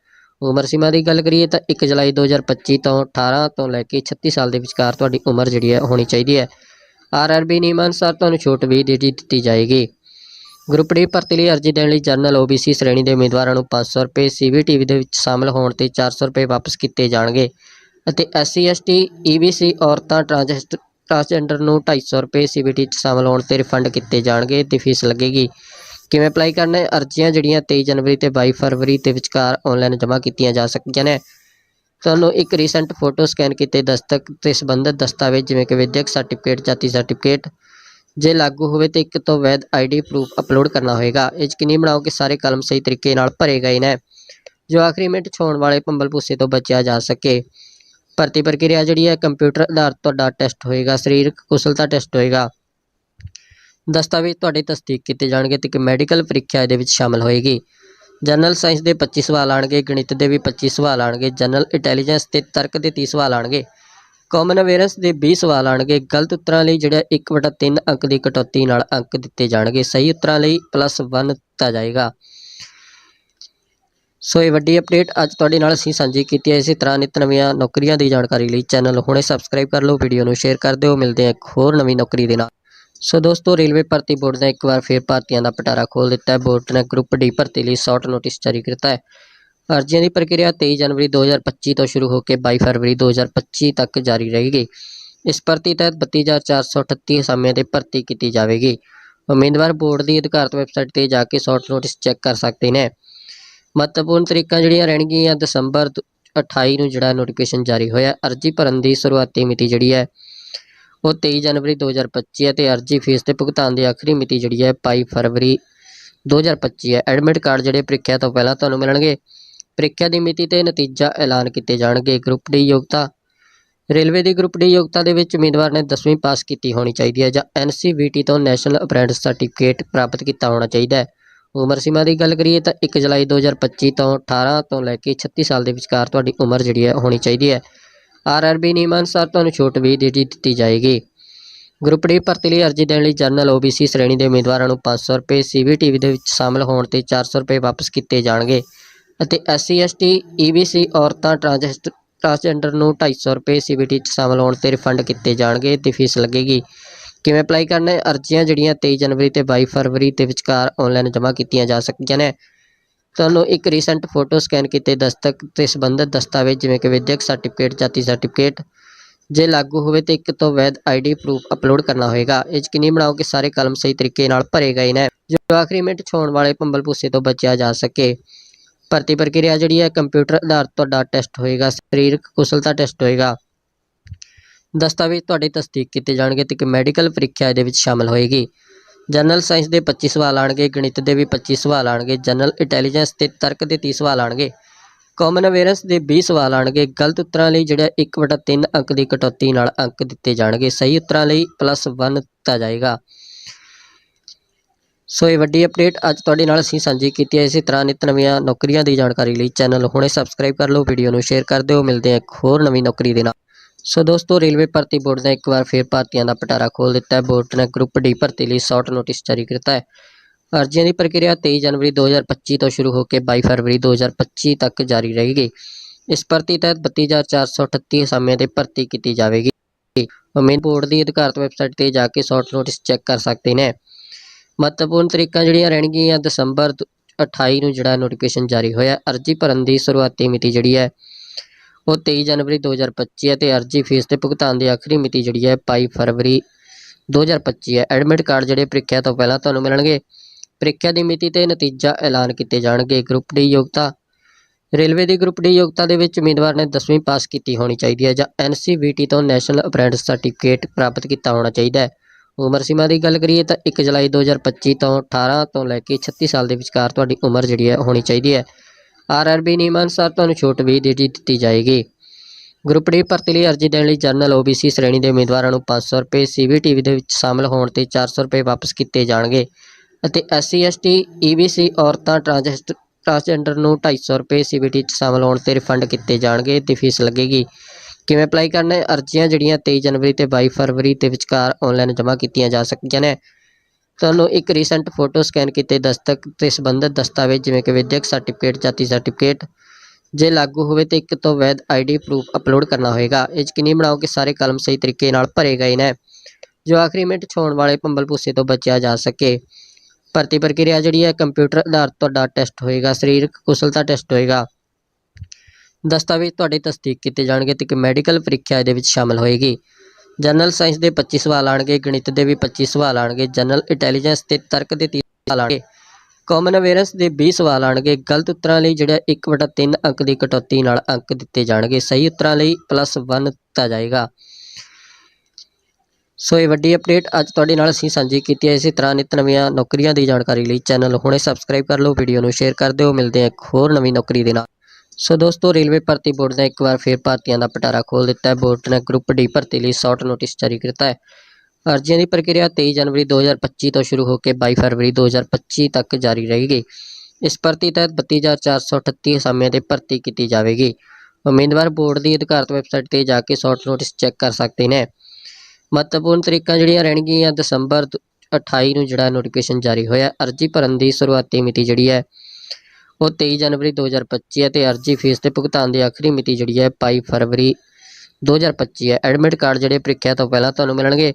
ਉਮਰ ਸੀਮਾ ਦੀ ਗੱਲ ਕਰੀਏ ਤਾਂ 1 ਜੁਲਾਈ 2025 ਤੋਂ 18 ਤੋਂ ਲੈ ਕੇ 36 ਸਾਲ ਦੇ ਵਿਚਕਾਰ ਤੁਹਾਡੀ ਉਮਰ ਜਿਹੜੀ ਹੈ ਹੋਣੀ ਚਾਹੀਦੀ ਹੈ। ਆਰਆਰਬੀ ਨਿਯਮ ਅਨੁਸਾਰ ਤੁਹਾਨੂੰ ਛੋਟ ਵੀ ਦੇ ਦਿੱਤੀ ਜਾਏਗੀ। ਗਰੁੱਪ ਡੀ ਭਰਤੀ ਲਈ ਅਰਜ਼ੀ ਦੇਣ ਲਈ ਜਨਰਲ ਓਬੀਸੀ ਸ਼੍ਰੇਣੀ ਦੇ ਉਮੀਦਵਾਰਾਂ ਨੂੰ 500 ਰੁਪਏ ਸੀਬੀਟੀ ਦੇ ਵਿੱਚ ਸ਼ਾਮਲ ਹੋਣ ਤੇ 400 ਰੁਪਏ ਵਾਪਸ ਕੀਤੇ ਜਾਣਗੇ ਅਤੇ ਐਸਸੀ ਐਸਟੀ ਈਬੀਸੀ ਔਰਤਾਂ ਟ੍ਰਾਂਸਜੈਸਟ ਟ੍ਰਾਂਸਜੈਂਡਰ ਨੂੰ 250 ਰੁਪਏ ਸੀਬੀਟੀ ਚ ਸ਼ਾਮਲ ਹੋਣ ਤੇ ਰਿਫੰਡ ਕੀਤੇ ਜਾਣਗੇ ਤੇ ਫੀਸ ਲੱਗੇਗੀ। ਕਿਵੇਂ ਅਪਲਾਈ ਕਰਨਾ ਹੈ? ਅਰਜ਼ੀਆਂ ਜਿਹੜੀਆਂ 23 ਜਨਵਰੀ ਤੇ 22 ਫਰਵਰੀ ਦੇ ਵਿਚਕਾਰ ਆਨਲਾਈਨ ਜਮ੍ਹਾਂ ਕੀਤੀਆਂ ਜਾ ਸਕਦੀਆਂ ਨੇ। ਤੁਹਾਨੂੰ ਇੱਕ ਰੀਸੈਂਟ ਫੋਟੋ ਸਕੈਨ ਕੀਤੇ ਦਸਤਕ ਤੇ ਸੰਬੰਧਿਤ ਦਸਤਾਵੇਜ਼, ਜਿਵੇਂ ਕਿ ਵਿਦਿਅਕ ਸਰਟੀਫਿਕੇਟ ਜਾਤੀ ਸਰਟੀਫਿਕੇਟ ਜੇ ਲਾਗੂ ਹੋਵੇ ਤੇ ਇੱਕ ਤੋਂ ਵੈਧ ਆਈਡੀ ਪ੍ਰੂਫ ਅਪਲੋਡ ਕਰਨਾ ਹੋਏਗਾ। ਯਕੀਨੀ ਬਣਾਓ ਕਿ ਸਾਰੇ ਕਲਮ ਸਹੀ ਤਰੀਕੇ ਨਾਲ ਭਰੇ ਗਏ ਨੇ, ਜੋ ਆਖਰੀ ਮਿੰਟ ਛੋਣ ਵਾਲੇ ਭੰਬਲ ਭੁੱਸੇ ਤੋਂ ਬਚਿਆ ਜਾ ਸਕੇ। ਭਰਤੀ ਪ੍ਰਕਿਰਿਆ ਜਿਹੜੀ ਹੈ ਕੰਪਿਊਟਰ ਆਧਾਰਿਤ ਤੁਹਾਡਾ ਟੈਸਟ ਹੋਏਗਾ, ਸਰੀਰਕ ਕੁਸ਼ਲਤਾ ਟੈਸਟ ਹੋਏਗਾ। ਦਸਤਾਵੇਜ਼ ਤੁਹਾਡੇ ਤਸਦੀਕ ਕੀਤੇ ਜਾਣਗੇ ਤੇ ਇੱਕ ਮੈਡੀਕਲ ਪ੍ਰੀਖਿਆ ਇਹਦੇ ਵਿੱਚ ਸ਼ਾਮਲ ਹੋਏਗੀ। ਜਨਰਲ ਸਾਇੰਸ ਦੇ 25 ਸਵਾਲ ਆਣਗੇ ਗਣਿਤ ਦੇ ਵੀ 25 ਸਵਾਲ ਆਣਗੇ ਜਨਰਲ ਇੰਟੈਲੀਜੈਂਸ ਤੇ ਤਰਕ ਦੇ 30 ਸਵਾਲ ਆਣਗੇ ਕਾਮਨ ਅਵੇਅਰੈਂਸ ਦੇ 20 ਸਵਾਲ ਆਣਗੇ ਗਲਤ ਉੱਤਰਾਂ ਲਈ ਜਿਹੜਾ 1/3 ਅੰਕ ਦੀ ਕਟੌਤੀ ਨਾਲ ਅੰਕ ਦਿੱਤੇ ਜਾਣਗੇ। ਸਹੀ ਉੱਤਰਾਂ ਲਈ +1 ਦਿੱਤਾ ਜਾਏਗਾ। ਸੋ ਇਹ ਵੱਡੀ ਅਪਡੇਟ ਅੱਜ ਤੁਹਾਡੇ ਨਾਲ ਅਸੀਂ ਸਾਂਝੀ ਕੀਤੀ ਹੈ। ਇਸੇ ਤਰ੍ਹਾਂ ਨਿਤ ਨਵੀਆਂ ਨੌਕਰੀਆਂ ਦੀ ਜਾਣਕਾਰੀ ਲਈ ਚੈਨਲ ਹੁਣੇ ਸਬਸਕ੍ਰਾਈਬ ਕਰ ਲਓ ਵੀਡੀਓ ਨੂੰ ਸ਼ੇਅਰ ਕਰ ਦਿਓ। ਮਿਲਦੇ ਹਾਂ ਇੱਕ ਹੋਰ ਨਵੀਂ ਨੌਕਰੀ ਦੇ ਨਾਲ। ਸੋ ਦੋਸਤੋ, ਰੇਲਵੇ ਭਰਤੀ ਬੋਰਡ ਨੇ ਇੱਕ ਵਾਰ ਫਿਰ ਭਰਤੀਆਂ ਦਾ ਪਟਾਰਾ ਖੋਲ ਦਿੱਤਾ ਹੈ। ਬੋਰਡ ਨੇ ਗਰੁੱਪ ਡੀ ਭਰਤੀ ਲਈ ਸ਼ਾਰਟ ਨੋਟਿਸ ਜਾਰੀ ਕੀਤਾ ਹੈ। ਅਰਜ਼ੀਆਂ ਦੀ ਪ੍ਰਕਿਰਿਆ 23 ਜਨਵਰੀ 2025 ਤੋਂ ਸ਼ੁਰੂ ਹੋ ਕੇ 22 ਫਰਵਰੀ 2025 ਤੱਕ ਜਾਰੀ ਰਹੇਗੀ। ਇਸ ਭਰਤੀ ਤਹਿਤ 32438 ਅਸਾਮੀਆਂ ਦੇ ਭਰਤੀ ਕੀਤੀ ਜਾਵੇਗੀ। ਉਮੀਦਵਾਰ ਬੋਰਡ ਦੀ ਅਧਿਕਾਰਤ ਵੈਬਸਾਈਟ ਤੇ ਜਾ ਕੇ ਸ਼ਾਰਟ ਨੋਟਿਸ ਚੈੱਕ ਕਰ ਸਕਦੇ ਨੇ। ਮਹੱਤਵਪੂਰਨ ਤਰੀਕਾਂ ਜਿਹੜੀਆਂ ਰਹਿਣਗੀਆਂ, ਦਸੰਬਰ ਦ- 28 ਨੂੰ ਜਿਹੜਾ ਨੋਟੀਫਿਕੇਸ਼ਨ ਜਾਰੀ ਹੋਇਆ, ਅਰਜ਼ੀ ਭਰਨ ਦੀ ਸ਼ੁਰੂਆਤੀ ਮਿਤੀ ਜਿਹੜੀ ਹੈ ਉਹ 23 ਜਨਵਰੀ 2025 ਹੈ ਤੇ ਅਰਜ਼ੀ ਫੀਸ ਦੇ ਭੁਗਤਾਨ ਦੀ ਆਖਰੀ ਮਿਤੀ ਜਿਹੜੀ ਹੈ 22 ਫਰਵਰੀ 2025 ਹੈ। ਐਡਮਿਟ ਕਾਰਡ ਜਿਹੜੇ ਪ੍ਰੀਖਿਆ ਤੋਂ ਪਹਿਲਾਂ ਤੁਹਾਨੂੰ ਮਿਲਣਗੇ। ਪ੍ਰੀਖਿਆ ਦੀ ਮਿਤੀ ਤੇ ਨਤੀਜਾ ਐਲਾਨ ਕੀਤੇ ਜਾਣਗੇ। ਗਰੁੱਪ ਡੀ ਯੋਗਤਾ, ਰੇਲਵੇ ਦੀ ਗਰੁੱਪ ਡੀ ਯੋਗਤਾ ਦੇ ਵਿੱਚ ਉਮੀਦਵਾਰ ਨੇ 10ਵੀਂ ਪਾਸ ਕੀਤੀ ਹੋਣੀ ਚਾਹੀਦੀ ਹੈ ਜਾਂ ਐਨਸੀਵੀਟੀ ਤੋਂ ਨੈਸ਼ਨਲ ਅਪ੍ਰੈਂਟਿਸ ਸਰਟੀਫਿਕੇਟ ਪ੍ਰਾਪਤ ਕੀਤਾ ਹੋਣਾ ਚਾਹੀਦਾ ਹੈ। ਉਮਰ ਸੀਮਾ ਦੀ ਗੱਲ ਕਰੀਏ ਤਾਂ 1 ਜੁਲਾਈ 2025 ਤੋਂ 18 ਤੋਂ ਲੈ ਕੇ 36 ਸਾਲ ਦੇ ਵਿਚਕਾਰ ਤੁਹਾਡੀ ਉਮਰ ਜਿਹੜੀ ਹੈ ਹੋਣੀ ਚਾਹੀਦੀ ਹੈ। ਆਰਆਰਬੀ ਨਿਯਮ ਅਨੁਸਾਰ ਤੁਹਾਨੂੰ ਛੋਟ ਵੀ ਦੇ ਦਿੱਤੀ ਜਾਏਗੀ। ਗਰੁੱਪ ਡੀ ਭਰਤੀ ਲਈ ਅਰਜ਼ੀ ਦੇਣ ਲਈ ਜਨਰਲ ਓਬੀਸੀ ਸ਼੍ਰੇਣੀ ਦੇ ਉਮੀਦਵਾਰਾਂ ਨੂੰ 500 ਰੁਪਏ ਸੀਬੀਟੀ ਦੇ ਵਿੱਚ ਸ਼ਾਮਲ ਹੋਣ ਤੇ 400 ਰੁਪਏ ਵਾਪਸ ਕੀਤੇ ਜਾਣਗੇ ਅਤੇ ਐਸਸੀ ਐਸਟੀ ਈਬੀਸੀ ਔਰਤਾਂ ਟ੍ਰਾਂਸਜੈਸਟ ਟ੍ਰਾਂਸਜੈਂਡਰ ਨੂੰ 250 ਰੁਪਏ ਸੀਬੀਟੀ ਚ ਸ਼ਾਮਲ ਹੋਣ ਤੇ ਰਿਫੰਡ ਕੀਤੇ ਜਾਣਗੇ ਤੇ ਫੀਸ ਲੱਗੇਗੀ। ਕਿਵੇਂ ਅਪਲਾਈ ਕਰਨਾ ਹੈ? ਅਰਜ਼ੀਆਂ ਜਿਹੜੀਆਂ 23 ਜਨਵਰੀ ਤੇ 22 ਫਰਵਰੀ ਦੇ ਵਿਚਕਾਰ ਆਨਲਾਈਨ ਜਮ੍ਹਾਂ ਕੀਤੀਆਂ ਜਾ ਸਕਦੀਆਂ ਨੇ। ਤੁਹਾਨੂੰ ਇੱਕ ਰੀਸੈਂਟ ਫੋਟੋ ਸਕੈਨ ਕੀਤੇ ਦਸਤਕ ਤੇ ਸੰਬੰਧਿਤ ਦਸਤਾਵੇਜ਼, ਜਿਵੇਂ ਕਿ ਵਿਦਿਅਕ ਸਰਟੀਫਿਕੇਟ ਜਾਤੀ ਸਰਟੀਫਿਕੇਟ ਜੇ ਲਾਗੂ ਹੋਵੇ ਤੇ ਇੱਕ ਤੋਂ ਵੈਧ ਆਈਡੀ ਪ੍ਰੂਫ ਅਪਲੋਡ ਕਰਨਾ ਹੋਵੇਗਾ ਯਕੀਨੀ ਬਣਾਓ ਕਿ ਸਾਰੇ ਕਲਮ ਸਹੀ ਤਰੀਕੇ ਨਾਲ ਭਰੇ ਗਏ ਨੇ, ਜੋ ਆਖਰੀ ਮਿੰਟ ਛੋਣ ਵਾਲੇ ਭੰਬਲ ਭੁੱਸੇ ਤੋਂ ਬਚਿਆ ਜਾ ਸਕੇ। ਭਰਤੀ ਪ੍ਰਕਿਰਿਆ ਜਿਹੜੀ ਹੈ ਕੰਪਿਊਟਰ ਆਧਾਰਿਤ ਤੁਹਾਡਾ ਟੈਸਟ ਹੋਏਗਾ, ਸਰੀਰਕ ਕੁਸ਼ਲਤਾ ਟੈਸਟ ਹੋਏਗਾ। ਦਸਤਾਵੇਜ਼ ਤੁਹਾਡੇ ਤਸਦੀਕ ਕੀਤੇ ਜਾਣਗੇ ਤੇ ਇੱਕ ਮੈਡੀਕਲ ਪ੍ਰੀਖਿਆ ਇਹਦੇ ਵਿੱਚ ਸ਼ਾਮਲ ਹੋਏਗੀ। ਜਨਰਲ ਸਾਇੰਸ ਦੇ 25 ਸਵਾਲ ਆਣਗੇ, ਗਣਿਤ ਦੇ ਵੀ 25 ਸਵਾਲ ਆਣਗੇ, ਜਨਰਲ ਇੰਟੈਲੀਜੈਂਸ ਤੇ ਤਰਕ ਦੇ 30 ਸਵਾਲ ਆਣਗੇ। ਕਾਮਨ ਅਵੇਅਰੈਂਸ ਦੇ 20 ਸਵਾਲ ਆਣਗੇ, ਗਲਤ ਉੱਤਰਾਂ ਲਈ ਜਿਹੜਾ 1/3 ਅੰਕ ਦੀ ਕਟੌਤੀ ਨਾਲ ਅੰਕ ਦਿੱਤੇ ਜਾਣਗੇ। ਸਹੀ ਉੱਤਰਾਂ ਲਈ +1 ਦਿੱਤਾ ਜਾਏਗਾ। ਸੋ ਇਹ ਵੱਡੀ ਅਪਡੇਟ ਅੱਜ ਤੁਹਾਡੇ ਨਾਲ ਅਸੀਂ ਸਾਂਝੀ ਕੀਤੀ ਹੈ। ਇਸੇ ਤਰ੍ਹਾਂ ਨਿਤ ਨਵੀਆਂ ਨੌਕਰੀਆਂ ਦੀ ਜਾਣਕਾਰੀ ਲਈ ਚੈਨਲ ਹੁਣੇ ਸਬਸਕ੍ਰਾਈਬ ਕਰ ਲਓ ਵੀਡੀਓ ਨੂੰ ਸ਼ੇਅਰ ਕਰ ਦਿਓ। ਮਿਲਦੇ ਹਾਂ ਇੱਕ ਹੋਰ ਨਵੀਂ ਨੌਕਰੀ ਦੇ ਨਾਲ। ਸੋ ਦੋਸਤੋ, ਰੇਲਵੇ ਭਰਤੀ ਬੋਰਡ ਨੇ ਇੱਕ ਵਾਰ ਫਿਰ ਭਰਤੀਆਂ ਦਾ ਪਟਾਰਾ ਖੋਲ ਦਿੱਤਾ ਹੈ। ਬੋਰਡ ਨੇ ਗਰੁੱਪ ਡੀ ਭਰਤੀ ਲਈ ਸ਼ਾਰਟ ਨੋਟਿਸ ਜਾਰੀ ਕੀਤਾ ਹੈ। ਅਰਜ਼ੀਆਂ ਦੀ ਪ੍ਰਕਿਰਿਆ 23 ਜਨਵਰੀ 2025 ਤੋਂ ਸ਼ੁਰੂ ਹੋ ਕੇ 22 ਫਰਵਰੀ 2025 ਤੱਕ ਜਾਰੀ ਰਹੇਗੀ। ਇਸ ਭਰਤੀ ਤਹਿਤ 32438 ਅਸਾਮੀਆਂ ਤੇ ਭਰਤੀ ਕੀਤੀ ਜਾਵੇਗੀ। ਉਮੀਦ ਬੋਰਡ ਦੀ ਅਧਿਕਾਰਤ ਵੈਬਸਾਈਟ ਤੇ ਜਾ ਕੇ ਸ਼ਾਰਟ ਨੋਟਿਸ ਚੈੱਕ ਕਰ ਸਕਦੇ ਨੇ। ਮਹੱਤਵਪੂਰਨ ਤਰੀਕਾਂ ਜਿਹੜੀਆਂ ਰਹਿਣਗੀਆਂ, ਦਸੰਬਰ ਦ- 28 ਨੂੰ ਜਿਹੜਾ ਨੋਟੀਫਿਕੇਸ਼ਨ ਜਾਰੀ ਹੋਇਆ, ਅਰਜ਼ੀ ਭਰਨ ਦੀ ਸ਼ੁਰੂਆਤੀ ਮਿਤੀ ਜਿਹੜੀ ਹੈ ਉਹ 23 ਜਨਵਰੀ 2025 ਹੈ ਤੇ ਅਰਜ਼ੀ ਫੀਸ ਦੇ ਭੁਗਤਾਨ ਦੀ ਆਖਰੀ ਮਿਤੀ ਜਿਹੜੀ ਹੈ 22 ਫਰਵਰੀ 2025 ਹੈ। ਐਡਮਿਟ ਕਾਰਡ ਜਿਹੜੇ ਪ੍ਰੀਖਿਆ ਤੋਂ ਪਹਿਲਾਂ ਤੁਹਾਨੂੰ ਮਿਲਣਗੇ। ਪ੍ਰੀਖਿਆ ਦੀ ਮਿਤੀ ਤੇ ਨਤੀਜਾ ਐਲਾਨ ਕੀਤੇ ਜਾਣਗੇ। ਗਰੁੱਪ ਡੀ ਯੋਗਤਾ ਰੇਲਵੇ ਦੀ ਗਰੁੱਪ ਡੀ ਯੋਗਤਾ ਦੇ ਵਿੱਚ ਉਮੀਦਵਾਰ ਨੇ 10ਵੀਂ ਪਾਸ ਕੀਤੀ ਹੋਣੀ ਚਾਹੀਦੀ ਹੈ ਜਾਂ ਐਨਸੀਵੀਟੀ ਤੋਂ ਨੈਸ਼ਨਲ ਅਪ੍ਰੈਂਟਿਸ ਸਰਟੀਫਿਕੇਟ ਪ੍ਰਾਪਤ ਕੀਤਾ ਹੋਣਾ ਚਾਹੀਦਾ ਹੈ। ਉਮਰ ਸੀਮਾ ਦੀ ਗੱਲ ਕਰੀਏ ਤਾਂ 1 ਜੁਲਾਈ 2025 ਤੋਂ 18 ਤੋਂ ਲੈ ਕੇ 36 ਸਾਲ ਦੇ ਵਿਚਕਾਰ ਤੁਹਾਡੀ ਉਮਰ ਜਿਹੜੀ ਹੈ ਹੋਣੀ ਚਾਹੀਦੀ ਹੈ। ਆਰਆਰਬੀ ਨਿਯਮ ਅਨੁਸਾਰ ਤੁਹਾਨੂੰ ਛੋਟ ਵੀ ਦੇ ਦਿੱਤੀ ਜਾਏਗੀ। ਗਰੁੱਪ ਡੀ ਭਰਤੀ ਲਈ ਅਰਜ਼ੀ ਦੇਣ ਲਈ ਜਨਰਲ ਓਬੀਸੀ ਸ਼੍ਰੇਣੀ ਦੇ ਉਮੀਦਵਾਰਾਂ ਨੂੰ 500 ਰੁਪਏ ਸੀਬੀਟੀ ਦੇ ਵਿੱਚ ਸ਼ਾਮਲ ਹੋਣ ਤੇ 400 ਰੁਪਏ ਵਾਪਸ ਕੀਤੇ ਜਾਣਗੇ ਅਤੇ ਐਸਸੀ ਐਸਟੀ ਈਬੀਸੀ ਔਰਤਾਂ ਟ੍ਰਾਂਸਜੈਸਟ ਟ੍ਰਾਂਸਜੈਂਡਰ ਨੂੰ 250 ਰੁਪਏ ਸੀਬੀਟੀ 'ਚ ਸ਼ਾਮਲ ਹੋਣ ਤੇ ਰਿਫੰਡ ਕੀਤੇ ਜਾਣਗੇ ਤੇ ਫੀਸ ਲੱਗੇਗੀ। ਕਿਵੇਂ ਅਪਲਾਈ ਕਰਨਾ ਹੈ? ਅਰਜ਼ੀਆਂ ਜਿਹੜੀਆਂ 23 ਜਨਵਰੀ ਤੇ 22 ਫਰਵਰੀ ਦੇ ਵਿਚਕਾਰ ਆਨਲਾਈਨ ਜਮ੍ਹਾਂ ਕੀਤੀਆਂ ਜਾ ਸਕਦੀਆਂ ਨੇ। ਤੁਹਾਨੂੰ ਇੱਕ ਰੀਸੈਂਟ ਫੋਟੋ ਸਕੈਨ ਕੀਤੇ ਦਸਤਕ ਤੇ ਸੰਬੰਧਿਤ ਦਸਤਾਵੇਜ਼, ਜਿਵੇਂ ਕਿ ਵਿਦਿਅਕ ਸਰਟੀਫਿਕੇਟ ਜਾਤੀ ਸਰਟੀਫਿਕੇਟ ਜੇ ਲਾਗੂ ਹੋਵੇ ਤੇ ਇੱਕ ਤੋਂ ਵੈਧ ਆਈਡੀ ਪ੍ਰੂਫ ਅਪਲੋਡ ਕਰਨਾ ਹੋਵੇਗਾ ਯਕੀਨੀ ਬਣਾਓ ਕਿ ਸਾਰੇ ਕਲਮ ਸਹੀ ਤਰੀਕੇ ਨਾਲ ਭਰੇ ਗਏ ਨੇ, ਜੋ ਆਖਰੀ ਮਿੰਟ 'ਚ ਹੋਣ ਵਾਲੇ ਭੰਬਲ ਭੁੱਸੇ ਤੋਂ ਬਚਿਆ ਜਾ ਸਕੇ। ਭਰਤੀ ਪ੍ਰਕਿਰਿਆ ਜਿਹੜੀ ਹੈ ਕੰਪਿਊਟਰ ਆਧਾਰਿਤ ਤੁਹਾਡਾ ਟੈਸਟ ਹੋਏਗਾ, ਸਰੀਰਕ ਕੁਸ਼ਲਤਾ ਟੈਸਟ ਹੋਏਗਾ। ਦਸਤਾਵੇਜ਼ ਤੁਹਾਡੇ ਤਸਦੀਕ ਕੀਤੇ ਜਾਣਗੇ ਤੇ ਇੱਕ ਮੈਡੀਕਲ ਪ੍ਰੀਖਿਆ ਇਹਦੇ ਵਿੱਚ ਸ਼ਾਮਲ ਹੋਏਗੀ। ਜਨਰਲ ਸਾਇੰਸ ਦੇ 25 ਸਵਾਲ ਆਣਗੇ, ਗਣਿਤ ਦੇ ਵੀ 25 ਸਵਾਲ ਆਣਗੇ, ਜਨਰਲ ਇੰਟੈਲੀਜੈਂਸ ਤੇ ਤਰਕ ਦੇ 30 ਸਵਾਲ ਆਣਗੇ ਕਾਮਨ ਅਵੇਅਰੈਂਸ ਦੇ 20 ਸਵਾਲ ਆਣਗੇ, ਗਲਤ ਉੱਤਰਾਂ ਲਈ ਜਿਹੜਾ 1/3 ਅੰਕ ਦੀ ਕਟੌਤੀ ਨਾਲ ਅੰਕ ਦਿੱਤੇ ਜਾਣਗੇ, ਸਹੀ ਉੱਤਰਾਂ ਲਈ +1 ਦਿੱਤਾ ਜਾਏਗਾ। ਸੋ ਇਹ ਵੱਡੀ ਅਪਡੇਟ ਅੱਜ ਤੁਹਾਡੇ ਨਾਲ ਅਸੀਂ ਸਾਂਝੀ ਕੀਤੀ ਹੈ, ਇਸੇ ਤਰ੍ਹਾਂ ਨਿਤ ਨਵੀਆਂ ਨੌਕਰੀਆਂ ਦੀ ਜਾਣਕਾਰੀ ਲਈ ਚੈਨਲ ਹੁਣੇ ਸਬਸਕ੍ਰਾਈਬ ਕਰ ਲਓ ਵੀਡੀਓ ਨੂੰ ਸ਼ੇਅਰ ਕਰ ਦਿਓ, ਮਿਲਦੇ ਹਾਂ ਇੱਕ ਹੋਰ ਨਵੀਂ ਨੌਕਰੀ ਦੇ ਨਾਲ। ਸੋ ਦੋਸਤੋ, ਰੇਲਵੇ ਭਰਤੀ ਬੋਰਡ ਨੇ ਇੱਕ ਵਾਰ ਫਿਰ ਭਰਤੀਆਂ ਦਾ ਪਟਾਰਾ ਖੋਲ ਦਿੱਤਾ ਹੈ। ਬੋਰਡ ਨੇ ਗਰੁੱਪ ਡੀ ਭਰਤੀ ਲਈ ਸ਼ਾਰਟ ਨੋਟਿਸ ਜਾਰੀ ਕੀਤਾ ਹੈ। ਅਰਜ਼ੀਆਂ ਦੀ ਪ੍ਰਕਿਰਿਆ 23 ਜਨਵਰੀ 2025 ਤੋਂ ਸ਼ੁਰੂ ਹੋ ਕੇ 22 ਫਰਵਰੀ 2025 ਤੱਕ ਜਾਰੀ ਰਹੇਗੀ। ਇਸ ਭਰਤੀ ਤਹਿਤ 32438 ਅਸਾਮੀਆਂ ਤੇ ਭਰਤੀ ਕੀਤੀ ਜਾਵੇਗੀ। ਉਮੀਦਵਾਰ ਬੋਰਡ ਦੀ ਅਧਿਕਾਰਤ ਵੈਬਸਾਈਟ ਤੇ ਜਾ ਕੇ ਸ਼ਾਰਟ ਨੋਟਿਸ ਚੈੱਕ ਕਰ ਸਕਦੇ ਨੇ। ਮਹੱਤਵਪੂਰਨ ਤਰੀਕਾਂ ਜਿਹੜੀਆਂ ਰਹਿਣਗੀਆਂ, ਦਸੰਬਰ ਦ- 28 ਨੂੰ ਜਿਹੜਾ ਨੋਟੀਫਿਕੇਸ਼ਨ ਜਾਰੀ ਹੋਇਆ, ਅਰਜ਼ੀ ਭਰਨ ਦੀ ਸ਼ੁਰੂਆਤੀ ਮਿਤੀ ਜਿਹੜੀ ਹੈ ਉਹ 23 ਜਨਵਰੀ 2025 ਹੈ ਤੇ ਅਰਜ਼ੀ ਫੀਸ ਦੇ ਭੁਗਤਾਨ ਦੀ ਆਖਰੀ ਮਿਤੀ ਜਿਹੜੀ ਹੈ 22 ਫਰਵਰੀ 2025 ਹੈ। ਐਡਮਿਟ ਕਾਰਡ ਜਿਹੜੇ ਪ੍ਰੀਖਿਆ ਤੋਂ ਪਹਿਲਾਂ ਤੁਹਾਨੂੰ ਮਿਲਣਗੇ।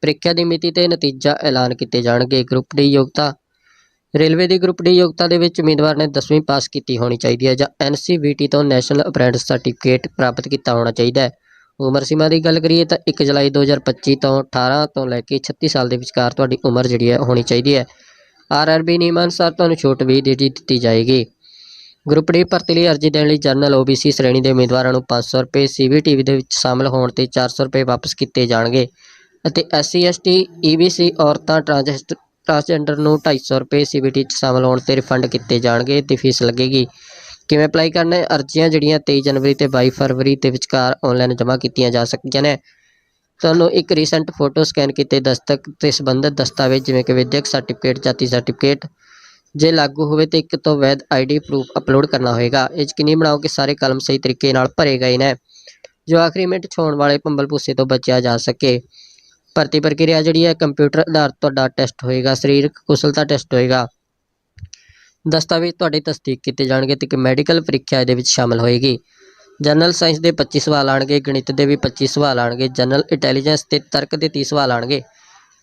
ਪ੍ਰੀਖਿਆ ਦੀ ਮਿਤੀ ਤੇ ਨਤੀਜਾ ਐਲਾਨ ਕੀਤੇ ਜਾਣਗੇ। ਗਰੁੱਪ ਡੀ ਯੋਗਤਾ, ਰੇਲਵੇ ਦੀ ਗਰੁੱਪ ਡੀ ਯੋਗਤਾ ਦੇ ਵਿੱਚ ਉਮੀਦਵਾਰ ਨੇ 10ਵੀਂ ਪਾਸ ਕੀਤੀ ਹੋਣੀ ਚਾਹੀਦੀ ਹੈ ਜਾਂ ਐਨਸੀਵੀਟੀ ਤੋਂ ਨੈਸ਼ਨਲ ਅਪ੍ਰੈਂਟਿਸ ਸਰਟੀਫਿਕੇਟ ਪ੍ਰਾਪਤ ਕੀਤਾ ਹੋਣਾ ਚਾਹੀਦਾ ਹੈ। ਉਮਰ ਸੀਮਾ ਦੀ ਗੱਲ ਕਰੀਏ ਤਾਂ 1 ਜੁਲਾਈ 2025 ਤੋਂ 18 ਤੋਂ ਲੈ ਕੇ 36 ਸਾਲ ਦੇ ਵਿਚਕਾਰ ਤੁਹਾਡੀ ਉਮਰ ਜਿਹੜੀ ਹੈ ਹੋਣੀ ਚਾਹੀਦੀ ਹੈ। ਆਰਆਰਬੀ ਨਿਯਮ ਅਨੁਸਾਰ ਤੁਹਾਨੂੰ ਛੋਟ ਵੀ ਦੇ ਦਿੱਤੀ ਜਾਏਗੀ। ਗਰੁੱਪ ਡੀ ਭਰਤੀ ਲਈ ਅਰਜ਼ੀ ਦੇਣ ਲਈ ਜਨਰਲ ਓਬੀਸੀ ਸ਼੍ਰੇਣੀ ਦੇ ਉਮੀਦਵਾਰਾਂ ਨੂੰ 500 ਰੁਪਏ ਸੀਬੀਟੀ ਦੇ ਵਿੱਚ ਸ਼ਾਮਲ ਹੋਣ ਤੇ 400 ਰੁਪਏ ਵਾਪਸ ਕੀਤੇ ਜਾਣਗੇ ਅਤੇ ਐਸਸੀ ਐਸਟੀ ਈਬੀਸੀ ਔਰਤਾਂ ਟ੍ਰਾਂਸਜੈਸਟ ਟ੍ਰਾਂਸਜੈਂਡਰ ਨੂੰ 250 ਰੁਪਏ ਸੀਬੀਟੀ 'ਚ ਸ਼ਾਮਲ ਹੋਣ ਤੇ ਰਿਫੰਡ ਕੀਤੇ ਜਾਣਗੇ ਤੇ ਫੀਸ ਲੱਗੇਗੀ। ਕਿਵੇਂ ਅਪਲਾਈ ਕਰਨਾ ਹੈ? ਅਰਜ਼ੀਆਂ ਜਿਹੜੀਆਂ 23 ਜਨਵਰੀ ਤੇ 22 ਫਰਵਰੀ ਦੇ ਵਿਚਕਾਰ ਆਨਲਾਈਨ ਜਮ੍ਹਾਂ ਕੀਤੀਆਂ ਜਾ ਸਕਦੀਆਂ ਨੇ। ਤੁਹਾਨੂੰ ਇੱਕ ਰੀਸੈਂਟ ਫੋਟੋ ਸਕੈਨ ਕੀਤੇ ਦਸਤਕ ਤੇ ਸੰਬੰਧਿਤ ਦਸਤਾਵੇਜ਼, ਜਿਵੇਂ ਕਿ ਵਿਦਿਅਕ ਸਰਟੀਫਿਕੇਟ ਜਾਤੀ ਸਰਟੀਫਿਕੇਟ ਜੇ ਲਾਗੂ ਹੋਵੇ ਤੇ ਇੱਕ ਤੋਂ ਵੈਧ ਆਈਡੀ ਪ੍ਰੂਫ ਅਪਲੋਡ ਕਰਨਾ ਹੋਏਗਾ। ਇਹ ਯਕੀਨੀ ਬਣਾਓ ਕਿ ਸਾਰੇ ਕਲਮ ਸਹੀ ਤਰੀਕੇ ਨਾਲ ਭਰੇ ਗਏ ਨੇ, ਜੋ ਆਖਰੀ ਮਿੰਟ ਛੋਣ ਵਾਲੇ ਭੰਬਲ ਭੁੱਸੇ ਤੋਂ ਬਚਿਆ ਜਾ ਸਕੇ। ਭਰਤੀ ਪ੍ਰਕਿਰਿਆ ਜਿਹੜੀ ਹੈ ਕੰਪਿਊਟਰ ਆਧਾਰਿਤ ਤੁਹਾਡਾ ਟੈਸਟ ਹੋਏਗਾ, ਸਰੀਰਕ ਕੁਸ਼ਲਤਾ ਟੈਸਟ ਹੋਏਗਾ। ਦਸਤਾਵੇਜ਼ ਤੁਹਾਡੇ ਤਸਦੀਕ ਕੀਤੇ ਜਾਣਗੇ ਤੇ ਇੱਕ ਮੈਡੀਕਲ ਪ੍ਰੀਖਿਆ ਇਹਦੇ ਵਿੱਚ ਸ਼ਾਮਲ ਹੋਏਗੀ। ਜਨਰਲ ਸਾਇੰਸ ਦੇ 25 ਸਵਾਲ ਆਣਗੇ ਗਣਿਤ ਦੇ ਵੀ 25 ਸਵਾਲ ਆਣਗੇ ਜਨਰਲ ਇੰਟੈਲੀਜੈਂਸ ਤੇ ਤਰਕ ਦੇ 30 ਸਵਾਲ ਆਣਗੇ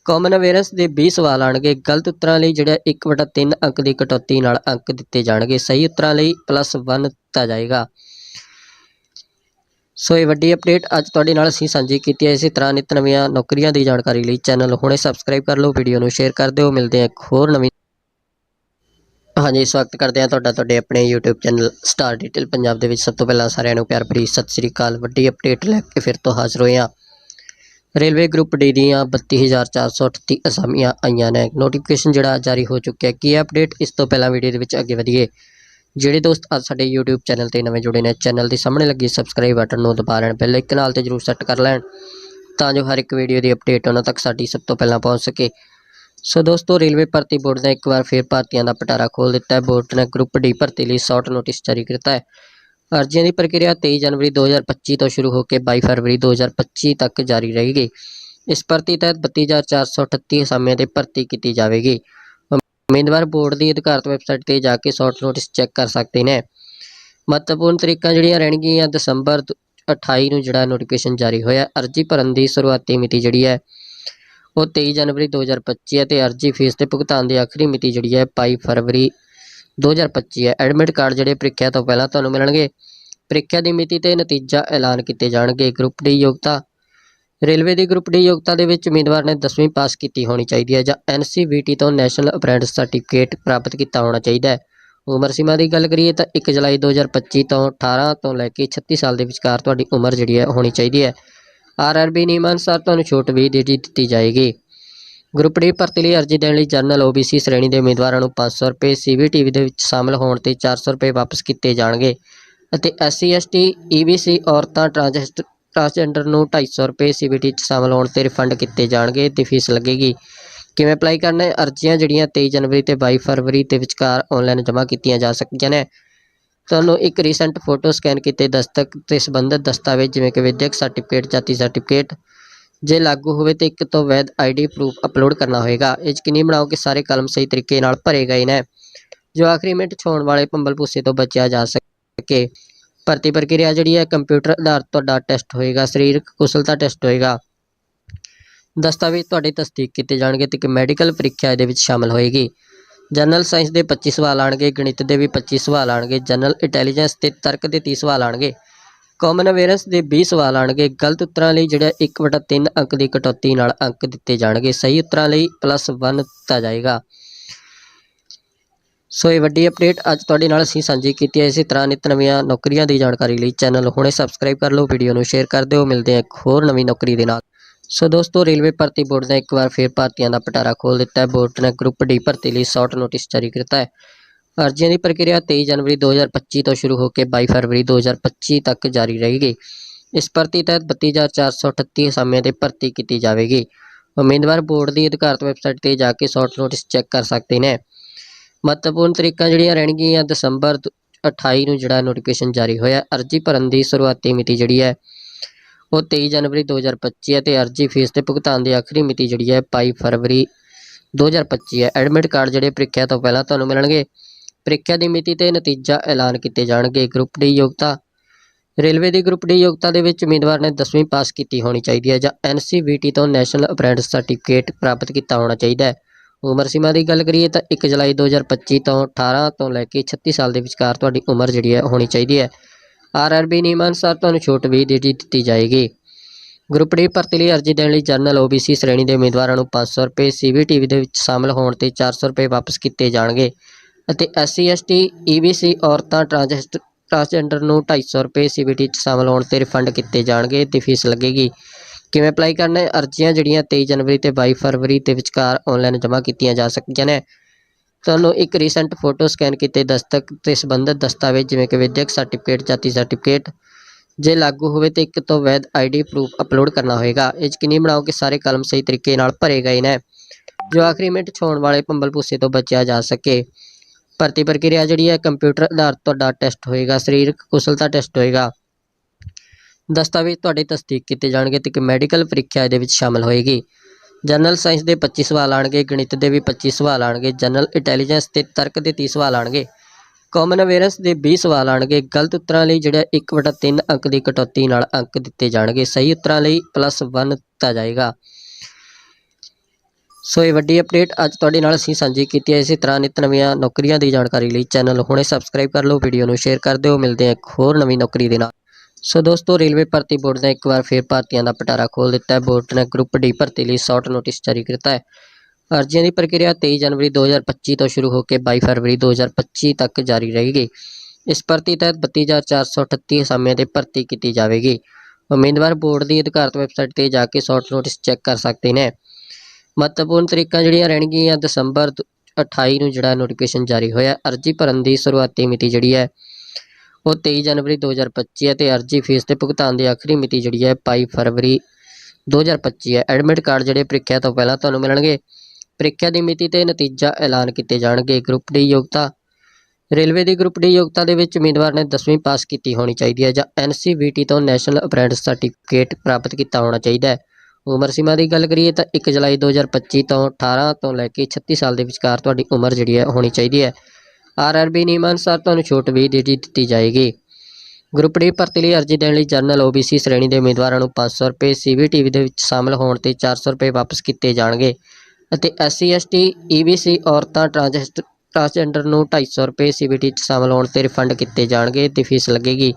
ਕਾਮਨ ਅਵੇਅਰੈਂਸ ਦੇ 20 ਸਵਾਲ ਆਣਗੇ ਗਲਤ ਉੱਤਰਾਂ ਲਈ ਜਿਹੜਾ 1/3 ਅੰਕ ਦੀ ਕਟੌਤੀ ਨਾਲ ਅੰਕ ਦਿੱਤੇ ਜਾਣਗੇ। ਸਹੀ ਉੱਤਰਾਂ ਲਈ +1 ਦਿੱਤਾ ਜਾਏਗਾ। ਸੋ ਇਹ ਵੱਡੀ ਅਪਡੇਟ ਅੱਜ ਤੁਹਾਡੇ ਨਾਲ ਅਸੀਂ ਸਾਂਝੀ ਕੀਤੀ ਹੈ। ਇਸੇ ਤਰ੍ਹਾਂ ਨਿਤ ਨਵੀਆਂ ਨੌਕਰੀਆਂ ਦੀ ਜਾਣਕਾਰੀ ਲਈ ਚੈਨਲ ਹੁਣੇ ਸਬਸਕ੍ਰਾਈਬ ਕਰ ਲਓ ਵੀਡੀਓ ਨੂੰ ਸ਼ੇਅਰ ਕਰ ਦਿਓ। ਮਿਲਦੇ ਹਾਂ ਇੱਕ ਹੋਰ ਨਵੀਂ ਹਾਂਜੀ, ਸਵਾਗਤ ਕਰਦੇ ਹਾਂ ਤੁਹਾਡਾ, ਤੁਹਾਡੇ ਆਪਣੇ YouTube channel star detail Punjab ਦੇ ਵਿੱਚ। ਸਭ ਤੋਂ ਪਹਿਲਾਂ ਸਾਰਿਆਂ ਨੂੰ ਪਿਆਰ ਭਰੀ ਸਤਿ ਸ੍ਰੀ ਅਕਾਲ। ਵੱਡੀ ਅਪਡੇਟ ਲੈ ਕੇ ਫਿਰ ਤੋਂ ਹਾਜ਼ਰ ਹੋਏ ਹਾਂ। ਰੇਲਵੇ ਗਰੁੱਪ ਡੀ ਦੀਆਂ 32438 ਅਸਾਮੀਆਂ ਆਈਆਂ ਨੇ। ਨੋਟੀਫਿਕੇਸ਼ਨ ਜਿਹੜਾ ਜਾਰੀ ਹੋ ਚੁੱਕਿਆ ਕੀ ਹੈ ਅਪਡੇਟ ਇਸ ਤੋਂ ਪਹਿਲਾਂ ਵੀਡੀਓ ਦੇ ਵਿੱਚ ਅੱਗੇ ਵਧੀਏ। ਜਿਹੜੇ ਦੋਸਤ ਅੱਜ ਸਾਡੇ YouTube ਚੈਨਲ ਤੇ ਨਵੇਂ ਜੁੜੇ ਨੇ ਚੈਨਲ ਦੇ ਸਾਹਮਣੇ ਲੱਗੀ ਸਬਸਕ੍ਰਾਈਬ ਬਟਨ ਨੂੰ ਦਬਾ ਲੈਣ। ਬੈਲ ਆਈਕਨ ਨਾਲ ਤੇ ਜਰੂਰ ਸੈੱਟ ਕਰ ਲੈਣ। ਤਾਂ ਜੋ ਹਰ ਇੱਕ ਵੀਡੀਓ ਦੀ ਅਪਡੇਟ ਉਹਨਾਂ ਤੱਕ ਸਾਡੀ ਸਭ ਤੋਂ ਪਹਿਲਾਂ ਪਹੁੰਚ ਸਕੇ। ਸੋ ਦੋਸਤੋ, ਰੇਲਵੇ ਭਰਤੀ ਬੋਰਡ ਨੇ ਇੱਕ ਵਾਰ ਫਿਰ ਭਰਤੀਆਂ ਦਾ ਪਟਾਰਾ ਖੋਲ ਦਿੱਤਾ ਹੈ। ਬੋਰਡ ਨੇ ਗਰੁੱਪ ਡੀ ਭਰਤੀ ਲਈ ਸ਼ਾਰਟ ਨੋਟਿਸ ਜਾਰੀ ਕੀਤਾ ਹੈ। ਅਰਜ਼ੀਆਂ ਦੀ ਪ੍ਰਕਿਰਿਆ 23 ਜਨਵਰੀ 2025 ਤੋਂ ਸ਼ੁਰੂ ਹੋ ਕੇ 22 ਫਰਵਰੀ 2025 ਤੱਕ ਜਾਰੀ ਰਹੇਗੀ। ਇਸ ਭਰਤੀ ਤਹਿਤ 32438 ਅਸਾਮੀਆਂ ਤੇ ਭਰਤੀ ਕੀਤੀ ਜਾਵੇਗੀ। ਉਮੀਦਵਾਰ ਬੋਰਡ ਦੀ ਅਧਿਕਾਰਤ ਵੈਬਸਾਈਟ ਤੇ ਜਾ ਕੇ ਸ਼ਾਰਟ ਨੋਟਿਸ ਚੈੱਕ ਕਰ ਸਕਦੇ ਨੇ। ਮਹੱਤਵਪੂਰਨ ਤਰੀਕਾਂ ਜਿਹੜੀਆਂ ਰਹਿਣਗੀਆਂ, ਦਸੰਬਰ 28 ਨੂੰ ਜਿਹੜਾ ਨੋਟੀਫਿਕੇਸ਼ਨ ਜਾਰੀ ਹੋਇਆ, ਅਰਜ਼ੀ ਭਰਨ ਦੀ ਸ਼ੁਰੂਆਤੀ ਮਿਤੀ ਜਿਹੜੀ ਹੈ ਉਹ 23 ਜਨਵਰੀ 2025 ਹੈ ਤੇ ਅਰਜ਼ੀ ਫੀਸ ਤੇ ਭੁਗਤਾਨ ਦੀ ਆਖਰੀ ਮਿਤੀ ਜਿਹੜੀ ਹੈ 22 ਫਰਵਰੀ 2025 ਹੈ। ਐਡਮਿਟ ਕਾਰਡ ਜਿਹੜੇ ਪ੍ਰੀਖਿਆ ਤੋਂ ਪਹਿਲਾਂ ਤੁਹਾਨੂੰ ਮਿਲਣਗੇ। ਪ੍ਰੀਖਿਆ ਦੀ ਮਿਤੀ ਤੇ ਨਤੀਜਾ ਐਲਾਨ ਕੀਤੇ ਜਾਣਗੇ। ਗਰੁੱਪ ਡੀ ਯੋਗਤਾ, ਰੇਲਵੇ ਦੀ ਗਰੁੱਪ ਡੀ ਯੋਗਤਾ ਦੇ ਵਿੱਚ ਉਮੀਦਵਾਰ ਨੇ 10ਵੀਂ ਪਾਸ ਕੀਤੀ ਹੋਣੀ ਚਾਹੀਦੀ ਹੈ ਜਾਂ ਐਨਸੀਵੀਟੀ ਤੋਂ ਨੈਸ਼ਨਲ ਅਪ੍ਰੈਂਟਿਸ ਸਰਟੀਫਿਕੇਟ ਪ੍ਰਾਪਤ ਕੀਤਾ ਹੋਣਾ ਚਾਹੀਦਾ ਹੈ। ਉਮਰ ਸੀਮਾ ਦੀ ਗੱਲ ਕਰੀਏ ਤਾਂ 1 ਜੁਲਾਈ 2025 ਤੋਂ 18 ਤੋਂ ਲੈ ਕੇ 36 ਸਾਲ ਦੇ ਵਿਚਕਾਰ ਤੁਹਾਡੀ ਉਮਰ ਜਿਹੜੀ ਹੈ ਹੋਣੀ ਚਾਹੀਦੀ ਹੈ। ਆਰਆਰਬੀ ਨਿਯਮਾਂ ਅਨੁਸਾਰ ਤੁਹਾਨੂੰ ਛੋਟ ਵੀ ਦੇ ਦਿੱਤੀ ਜਾਏਗੀ। ਗਰੁੱਪ ਡੀ ਭਰਤੀ ਲਈ ਅਰਜ਼ੀ ਦੇਣ ਲਈ ਜਨਰਲ ਓਬੀਸੀ ਸ਼੍ਰੇਣੀ ਦੇ ਉਮੀਦਵਾਰਾਂ ਨੂੰ 500 ਰੁਪਏ ਸੀਵੀਟੀਵੀ ਦੇ ਵਿੱਚ ਸ਼ਾਮਲ ਹੋਣ ਤੇ 400 ਰੁਪਏ ਵਾਪਸ ਕੀਤੇ ਜਾਣਗੇ ਅਤੇ ਐਸਸੀ ਐਸਟੀ ਈਬੀਸੀ ਔਰਤਾਂ ਟ੍ਰਾਂਸਜੈਸਟ ਟ੍ਰਾਂਸਜੈਂਡਰ ਨੂੰ 250 ਰੁਪਏ ਸੀਬੀਟੀ ਚ ਸ਼ਾਮਲ ਹੋਣ ਤੇ ਰਿਫੰਡ ਕੀਤੇ ਜਾਣਗੇ ਤੇ ਫੀਸ ਲੱਗੇਗੀ। ਕਿਵੇਂ ਅਪਲਾਈ ਕਰਨਾ ਹੈ? ਅਰਜ਼ੀਆਂ ਜਿਹੜੀਆਂ 23 ਜਨਵਰੀ ਤੇ 22 ਫਰਵਰੀ ਦੇ ਵਿਚਕਾਰ ਆਨਲਾਈਨ ਜਮ੍ਹਾਂ ਕੀਤੀਆਂ ਜਾ ਸਕਦੀਆਂ ਨੇ। ਤੁਹਾਨੂੰ ਇੱਕ ਰੀਸੈਂਟ ਫੋਟੋ ਸਕੈਨ ਕੀਤੇ ਦਸਤਕ ਤੇ ਸੰਬੰਧਿਤ ਦਸਤਾਵੇਜ਼, ਜਿਵੇਂ ਕਿ ਵਿਦਿਅਕ ਸਰਟੀਫਿਕੇਟ ਜਾਤੀ ਸਰਟੀਫਿਕੇਟ ਜੇ ਲਾਗੂ ਹੋਵੇ ਤੇ ਇੱਕ ਤੋਂ ਵੈਧ ਆਈਡੀ ਪ੍ਰੂਫ ਅਪਲੋਡ ਕਰਨਾ ਹੋਏਗਾ। ਯਕੀਨੀ ਬਣਾਓ ਕਿ ਸਾਰੇ ਕਲਮ ਸਹੀ ਤਰੀਕੇ ਨਾਲ ਭਰੇ ਗਏ ਨੇ, ਜੋ ਆਖਰੀ ਮਿੰਟ ਛੋਣ ਵਾਲੇ ਭੰਬਲ ਭੂਸੇ ਤੋਂ ਬਚਿਆ ਜਾ ਸਕੇ। ਭਰਤੀ ਪ੍ਰਕਿਰਿਆ ਜਿਹੜੀ ਹੈ ਕੰਪਿਊਟਰ ਆਧਾਰਿਤ ਤੁਹਾਡਾ ਟੈਸਟ ਹੋਏਗਾ, ਸਰੀਰਕ ਕੁਸ਼ਲਤਾ ਟੈਸਟ ਹੋਏਗਾ। ਦਸਤਾਵੇਜ਼ ਤੁਹਾਡੇ ਤਸਦੀਕ ਕੀਤੇ ਜਾਣਗੇ ਤੇ ਇੱਕ ਮੈਡੀਕਲ ਪ੍ਰੀਖਿਆ ਇਹਦੇ ਵਿੱਚ ਸ਼ਾਮਲ ਹੋਏਗੀ। ਜਨਰਲ ਸਾਇੰਸ ਦੇ 25 ਸਵਾਲ ਆਣਗੇ, ਗਣਿਤ ਦੇ ਵੀ 25 ਸਵਾਲ ਆਣਗੇ, ਜਨਰਲ ਇੰਟੈਲੀਜੈਂਸ ਤੇ ਤਰਕ ਦੇ 30 ਸਵਾਲ ਆਣਗੇ। ਕਾਮਨ ਅਵੇਅਰੈਂਸ ਦੇ 20 ਸਵਾਲ ਆਣਗੇ। ਗਲਤ ਉੱਤਰਾਂ ਲਈ ਜਿਹੜਾ 1/3 ਅੰਕ ਦੀ ਕਟੌਤੀ ਨਾਲ ਅੰਕ ਦਿੱਤੇ ਜਾਣਗੇ। ਸਹੀ ਉੱਤਰਾਂ ਲਈ +1 ਦਿੱਤਾ ਜਾਏਗਾ। ਸੋ ਇਹ ਵੱਡੀ ਅਪਡੇਟ ਅੱਜ ਤੁਹਾਡੇ ਨਾਲ ਅਸੀਂ ਸਾਂਝੀ ਕੀਤੀ ਹੈ। ਇਸੇ ਤਰ੍ਹਾਂ ਨਿਤ ਨਵੀਆਂ ਨੌਕਰੀਆਂ ਦੀ ਜਾਣਕਾਰੀ ਲਈ ਚੈਨਲ ਹੁਣੇ ਸਬਸਕ੍ਰਾਈਬ ਕਰ ਲਓ ਵੀਡੀਓ ਨੂੰ ਸ਼ੇਅਰ ਕਰ ਦਿਓ। ਮਿਲਦੇ ਹਾਂ ਇੱਕ ਹੋਰ ਨਵੀਂ ਨੌਕਰੀ ਦੇ ਨਾਲ। ਸੋ ਦੋਸਤੋ, ਰੇਲਵੇ ਭਰਤੀ ਬੋਰਡ ਨੇ ਇੱਕ ਵਾਰ ਫਿਰ ਭਰਤੀਆਂ ਦਾ ਪਟਾਰਾ ਖੋਲ ਦਿੱਤਾ ਹੈ। ਬੋਰਡ ਨੇ ਗਰੁੱਪ ਡੀ ਭਰਤੀ ਲਈ ਸ਼ਾਰਟ ਨੋਟਿਸ ਜਾਰੀ ਕੀਤਾ ਹੈ। ਅਰਜ਼ੀਆਂ ਦੀ ਪ੍ਰਕਿਰਿਆ 23 ਜਨਵਰੀ 2025 ਤੋਂ ਸ਼ੁਰੂ ਹੋ ਕੇ 22 ਫਰਵਰੀ 2025 ਤੱਕ ਜਾਰੀ ਰਹੇਗੀ। ਇਸ ਭਰਤੀ ਤਹਿਤ 32438 ਅਸਾਮੀਆਂ ਤੇ ਭਰਤੀ ਕੀਤੀ ਜਾਵੇਗੀ। ਉਮੀਦਵਾਰ ਬੋਰਡ ਦੀ ਅਧਿਕਾਰਤ ਵੈਬਸਾਈਟ ਤੇ ਜਾ ਕੇ ਸ਼ਾਰਟ ਨੋਟਿਸ ਚੈੱਕ ਕਰ ਸਕਦੇ ਨੇ। ਮਹੱਤਵਪੂਰਨ ਤਰੀਕਾਂ ਜਿਹੜੀਆਂ ਰਹਿਣਗੀਆਂ, ਦਸੰਬਰ 28 ਨੂੰ ਜਿਹੜਾ ਨੋਟੀਫਿਕੇਸ਼ਨ ਜਾਰੀ ਹੋਇਆ, ਅਰਜ਼ੀ ਭਰਨ ਦੀ ਸ਼ੁਰੂਆਤੀ ਮਿਤੀ ਜਿਹੜੀ ਹੈ ਉਹ 23 ਜਨਵਰੀ 2025 ਹੈ ਤੇ ਅਰਜ਼ੀ ਫੀਸ ਤੇ ਭੁਗਤਾਨ ਦੀ ਆਖਰੀ ਮਿਤੀ ਜਿਹੜੀ ਹੈ 22 ਫਰਵਰੀ 2025 ਹੈ। ਐਡਮਿਟ ਕਾਰਡ ਜਿਹੜੇ ਪ੍ਰੀਖਿਆ ਤੋਂ ਪਹਿਲਾਂ ਤੁਹਾਨੂੰ ਮਿਲਣਗੇ। ਪ੍ਰੀਖਿਆ ਦੀ ਮਿਤੀ ਤੇ ਨਤੀਜਾ ਐਲਾਨ ਕੀਤੇ ਜਾਣਗੇ। ਗਰੁੱਪ ਡੀ ਯੋਗਤਾ, ਰੇਲਵੇ ਦੀ ਗਰੁੱਪ ਡੀ ਯੋਗਤਾ ਦੇ ਵਿੱਚ ਉਮੀਦਵਾਰ ਨੇ 10ਵੀਂ ਪਾਸ ਕੀਤੀ ਹੋਣੀ ਚਾਹੀਦੀ ਹੈ ਜਾਂ ਐਨਸੀਵੀਟੀ ਤੋਂ ਨੈਸ਼ਨਲ ਅਪ੍ਰੈਂਟਿਸ ਸਰਟੀਫਿਕੇਟ ਪ੍ਰਾਪਤ ਕੀਤਾ ਹੋਣਾ ਚਾਹੀਦਾ ਹੈ। ਉਮਰ ਸੀਮਾ ਦੀ ਗੱਲ ਕਰੀਏ ਤਾਂ 1 ਜੁਲਾਈ 2025 ਤੋਂ 18 ਤੋਂ ਲੈ ਕੇ 36 ਸਾਲ ਦੇ ਵਿਚਕਾਰ ਤੁਹਾਡੀ ਉਮਰ ਜਿਹੜੀ ਹੈ ਹੋਣੀ ਚਾਹੀਦੀ ਹੈ। ਆਰਆਰਬੀ ਨਿਯਮ ਅਨੁਸਾਰ ਤੁਹਾਨੂੰ ਛੋਟ ਵੀ ਦੇ ਦਿੱਤੀ ਜਾਏਗੀ। ਗਰੁੱਪ ਡੀ ਭਰਤੀ ਲਈ ਅਰਜ਼ੀ ਦੇਣ ਲਈ ਜਨਰਲ ਓਬੀਸੀ ਸ਼੍ਰੇਣੀ ਦੇ ਉਮੀਦਵਾਰਾਂ ਨੂੰ 500 ਰੁਪਏ ਸੀਬੀਟੀਵੀ ਦੇ ਵਿੱਚ ਸ਼ਾਮਲ ਹੋਣ ਤੇ 400 ਰੁਪਏ ਵਾਪਸ ਕੀਤੇ ਜਾਣਗੇ ਅਤੇ ਐਸਸੀ ਐਸਟੀ ਈਬੀਸੀ ਔਰਤਾਂ ਟ੍ਰਾਂਸਜੈਸਟ ਟ੍ਰਾਂਸਜੈਂਡਰ ਨੂੰ 250 ਰੁਪਏ ਸੀਬੀਟੀ ਚ ਸ਼ਾਮਲ ਹੋਣ ਤੇ ਰਿਫੰਡ ਕੀਤੇ ਜਾਣਗੇ ਤੇ ਫੀਸ ਲੱਗੇਗੀ। ਕਿਵੇਂ ਅਪਲਾਈ ਕਰਨਾ ਹੈ? ਅਰਜ਼ੀਆਂ ਜਿਹੜੀਆਂ 23 ਜਨਵਰੀ ਤੇ 22 ਫਰਵਰੀ ਦੇ ਵਿਚਕਾਰ ਆਨਲਾਈਨ ਜਮ੍ਹਾਂ ਕੀਤੀਆਂ ਜਾ ਸਕਦੀਆਂ ਨੇ। ਤੁਹਾਨੂੰ ਇੱਕ ਰੀਸੈਂਟ ਫੋਟੋ ਸਕੈਨ ਕੀਤੇ ਦਸਤਕ ਤੇ ਸੰਬੰਧਿਤ ਦਸਤਾਵੇਜ਼, ਜਿਵੇਂ ਕਿ ਵਿਦਿਅਕ ਸਰਟੀਫਿਕੇਟ ਜਾਤੀ ਸਰਟੀਫਿਕੇਟ ਜੇ ਲਾਗੂ ਹੋਵੇ ਤੇ ਇੱਕ ਤੋਂ ਵੈਧ ਆਈਡੀ ਪ੍ਰੂਫ ਅਪਲੋਡ ਕਰਨਾ ਹੋਏਗਾ। ਯਕੀਨੀ ਬਣਾਓ ਕਿ ਸਾਰੇ ਕਲਮ ਸਹੀ ਤਰੀਕੇ ਨਾਲ ਭਰੇ ਗਏ ਨੇ, ਜੋ ਆਖਰੀ ਮਿੰਟ ਛੋਣ ਵਾਲੇ ਭੰਬਲ ਭੂਸੇ ਤੋਂ ਬਚਿਆ ਜਾ ਸਕੇ। ਭਰਤੀ ਪ੍ਰਕਿਰਿਆ ਜਿਹੜੀ ਹੈ ਕੰਪਿਊਟਰ ਆਧਾਰਿਤ ਤੁਹਾਡਾ ਟੈਸਟ ਹੋਏਗਾ, ਸਰੀਰਕ ਕੁਸ਼ਲਤਾ ਟੈਸਟ ਹੋਏਗਾ। ਦਸਤਾਵੇਜ਼ ਤੁਹਾਡੇ ਤਸਦੀਕ ਕੀਤੇ ਜਾਣਗੇ ਤੇ ਇੱਕ ਮੈਡੀਕਲ ਪ੍ਰੀਖਿਆ ਇਹਦੇ ਵਿੱਚ ਸ਼ਾਮਲ ਹੋਏਗੀ। ਜਨਰਲ ਸਾਇੰਸ ਦੇ 25 ਸਵਾਲ ਆਣਗੇ, ਗਣਿਤ ਦੇ ਵੀ 25 ਸਵਾਲ ਆਣਗੇ, ਜਨਰਲ ਇੰਟੈਲੀਜੈਂਸ ਤੇ ਤਰਕ ਦੇ 30 ਸਵਾਲ ਆਣਗੇ। ਕਾਮਨ ਅਵੇਅਰੈਂਸ ਦੇ 20 ਸਵਾਲ ਆਣਗੇ, ਗਲਤ ਉੱਤਰਾਂ ਲਈ ਜਿਹੜਾ 1/3 ਅੰਕ ਦੀ ਕਟੌਤੀ ਨਾਲ ਅੰਕ ਦਿੱਤੇ ਜਾਣਗੇ। ਸਹੀ ਉੱਤਰਾਂ ਲਈ +1 ਦਿੱਤਾ ਜਾਏਗਾ। ਸੋ ਇਹ ਵੱਡੀ ਅਪਡੇਟ ਅੱਜ ਤੁਹਾਡੇ ਨਾਲ ਅਸੀਂ ਸਾਂਝੀ ਕੀਤੀ ਹੈ। ਇਸੇ ਤਰ੍ਹਾਂ ਨਿਤ ਨਵੀਆਂ ਨੌਕਰੀਆਂ ਦੀ ਜਾਣਕਾਰੀ ਲਈ ਚੈਨਲ ਹੁਣੇ ਸਬਸਕ੍ਰਾਈਬ ਕਰ ਲਓ ਵੀਡੀਓ ਨੂੰ ਸ਼ੇਅਰ ਕਰ ਦਿਓ। ਮਿਲਦੇ ਹਾਂ ਇੱਕ ਹੋਰ ਨਵੀਂ ਨੌਕਰੀ ਦੇ ਨਾਲ। ਸੋ ਦੋਸਤੋ, ਰੇਲਵੇ ਭਰਤੀ ਬੋਰਡ ਨੇ ਇੱਕ ਵਾਰ ਫਿਰ ਭਰਤੀਆਂ ਦਾ ਪਟਾਰਾ ਖੋਲ ਦਿੱਤਾ ਹੈ। ਬੋਰਡ ਨੇ ਗਰੁੱਪ ਡੀ ਭਰਤੀ ਲਈ ਸ਼ਾਰਟ ਨੋਟਿਸ ਜਾਰੀ ਕੀਤਾ ਹੈ। ਅਰਜ਼ੀਆਂ ਦੀ ਪ੍ਰਕਿਰਿਆ 23 ਜਨਵਰੀ 2025 ਤੋਂ ਸ਼ੁਰੂ ਹੋ ਕੇ 22 ਫਰਵਰੀ 2025 ਤੱਕ ਜਾਰੀ ਰਹੇਗੀ। ਇਸ ਭਰਤੀ ਤਹਿਤ 32438 ਅਸਾਮੀਆਂ ਤੇ ਭਰਤੀ ਕੀਤੀ ਜਾਵੇਗੀ। ਉਮੀਦਵਾਰ ਬੋਰਡ ਦੀ ਅਧਿਕਾਰਤ ਵੈਬਸਾਈਟ ਤੇ ਜਾ ਕੇ ਸ਼ਾਰਟ ਨੋਟਿਸ ਚੈੱਕ ਕਰ ਸਕਦੇ ਨੇ। ਮਹੱਤਵਪੂਰਨ ਤਰੀਕਾਂ ਜਿਹੜੀਆਂ ਰਹਿਣਗੀਆਂ, ਦਸੰਬਰ ਦ- 28 ਨੂੰ ਜਿਹੜਾ ਨੋਟੀਫਿਕੇਸ਼ਨ ਜਾਰੀ ਹੋਇਆ, ਅਰਜ਼ੀ ਭਰਨ ਦੀ ਸ਼ੁਰੂਆਤੀ ਮਿਤੀ ਜਿਹੜੀ ਹੈ ਉਹ 23 ਜਨਵਰੀ 2025 ਹੈ ਤੇ ਅਰਜ਼ੀ ਫੀਸ ਤੇ ਭੁਗਤਾਨ ਦੀ ਆਖਰੀ ਮਿਤੀ ਜਿਹੜੀ ਹੈ 22 ਫਰਵਰੀ 2025 ਹੈ। ਐਡਮਿਟ ਕਾਰਡ ਜਿਹੜੇ ਪ੍ਰੀਖਿਆ ਤੋਂ ਪਹਿਲਾਂ ਤੁਹਾਨੂੰ ਮਿਲਣਗੇ। ਪ੍ਰੀਖਿਆ ਦੀ ਮਿਤੀ ਤੇ ਨਤੀਜਾ ਐਲਾਨ ਕੀਤੇ ਜਾਣਗੇ। ਗਰੁੱਪ ਡੀ ਯੋਗਤਾ, ਰੇਲਵੇ ਦੀ ਗਰੁੱਪ ਡੀ ਯੋਗਤਾ ਦੇ ਵਿੱਚ ਉਮੀਦਵਾਰ ਨੇ 10ਵੀਂ ਪਾਸ ਕੀਤੀ ਹੋਣੀ ਚਾਹੀਦੀ ਹੈ ਜਾਂ ਐਨਸੀਵੀਟੀ ਤੋਂ ਨੈਸ਼ਨਲ ਅਪ੍ਰੈਂਟਿਸ ਸਰਟੀਫਿਕੇਟ ਪ੍ਰਾਪਤ ਕੀਤਾ ਹੋਣਾ ਚਾਹੀਦਾ ਹੈ। ਉਮਰ ਸੀਮਾ ਦੀ ਗੱਲ ਕਰੀਏ ਤਾਂ 1 ਜੁਲਾਈ 2025 ਤੋਂ 18 ਤੋਂ ਲੈ ਕੇ 36 ਸਾਲ ਦੇ ਵਿਚਕਾਰ ਤੁਹਾਡੀ ਉਮਰ ਜਿਹੜੀ ਹੈ ਹੋਣੀ ਚਾਹੀਦੀ ਹੈ। ਆਰਆਰਬੀ ਨਿਯਮਾਂ ਅਨੁਸਾਰ ਤੁਹਾਨੂੰ ਛੋਟ ਵੀ ਦੇ ਦਿੱਤੀ ਜਾਏਗੀ। ਗਰੁੱਪ ਡੀ ਭਰਤੀ ਲਈ ਅਰਜ਼ੀ ਦੇਣ ਲਈ ਜਨਰਲ ਓਬੀਸੀ ਸ਼੍ਰੇਣੀ ਦੇ ਉਮੀਦਵਾਰਾਂ ਨੂੰ 500 ਰੁਪਏ ਸੀਵੀਟੀਵੀ ਦੇ ਵਿੱਚ ਸ਼ਾਮਲ ਹੋਣ ਤੇ 400 ਰੁਪਏ ਵਾਪਸ ਕੀਤੇ ਜਾਣਗੇ ਅਤੇ ਐਸਸੀ ਐਸਟੀ ਈਬੀਸੀ ਔਰਤਾਂ ਟ੍ਰਾਂਸਜੈਸਟ ਟ੍ਰਾਂਸਜੈਂਡਰ ਨੂੰ 250 ਰੁਪਏ ਸੀਬੀਟੀ ਚ ਸ਼ਾਮਲ ਹੋਣ ਤੇ ਰਿਫੰਡ ਕੀਤੇ ਜਾਣਗੇ ਤੇ ਫੀਸ ਲੱਗੇਗੀ।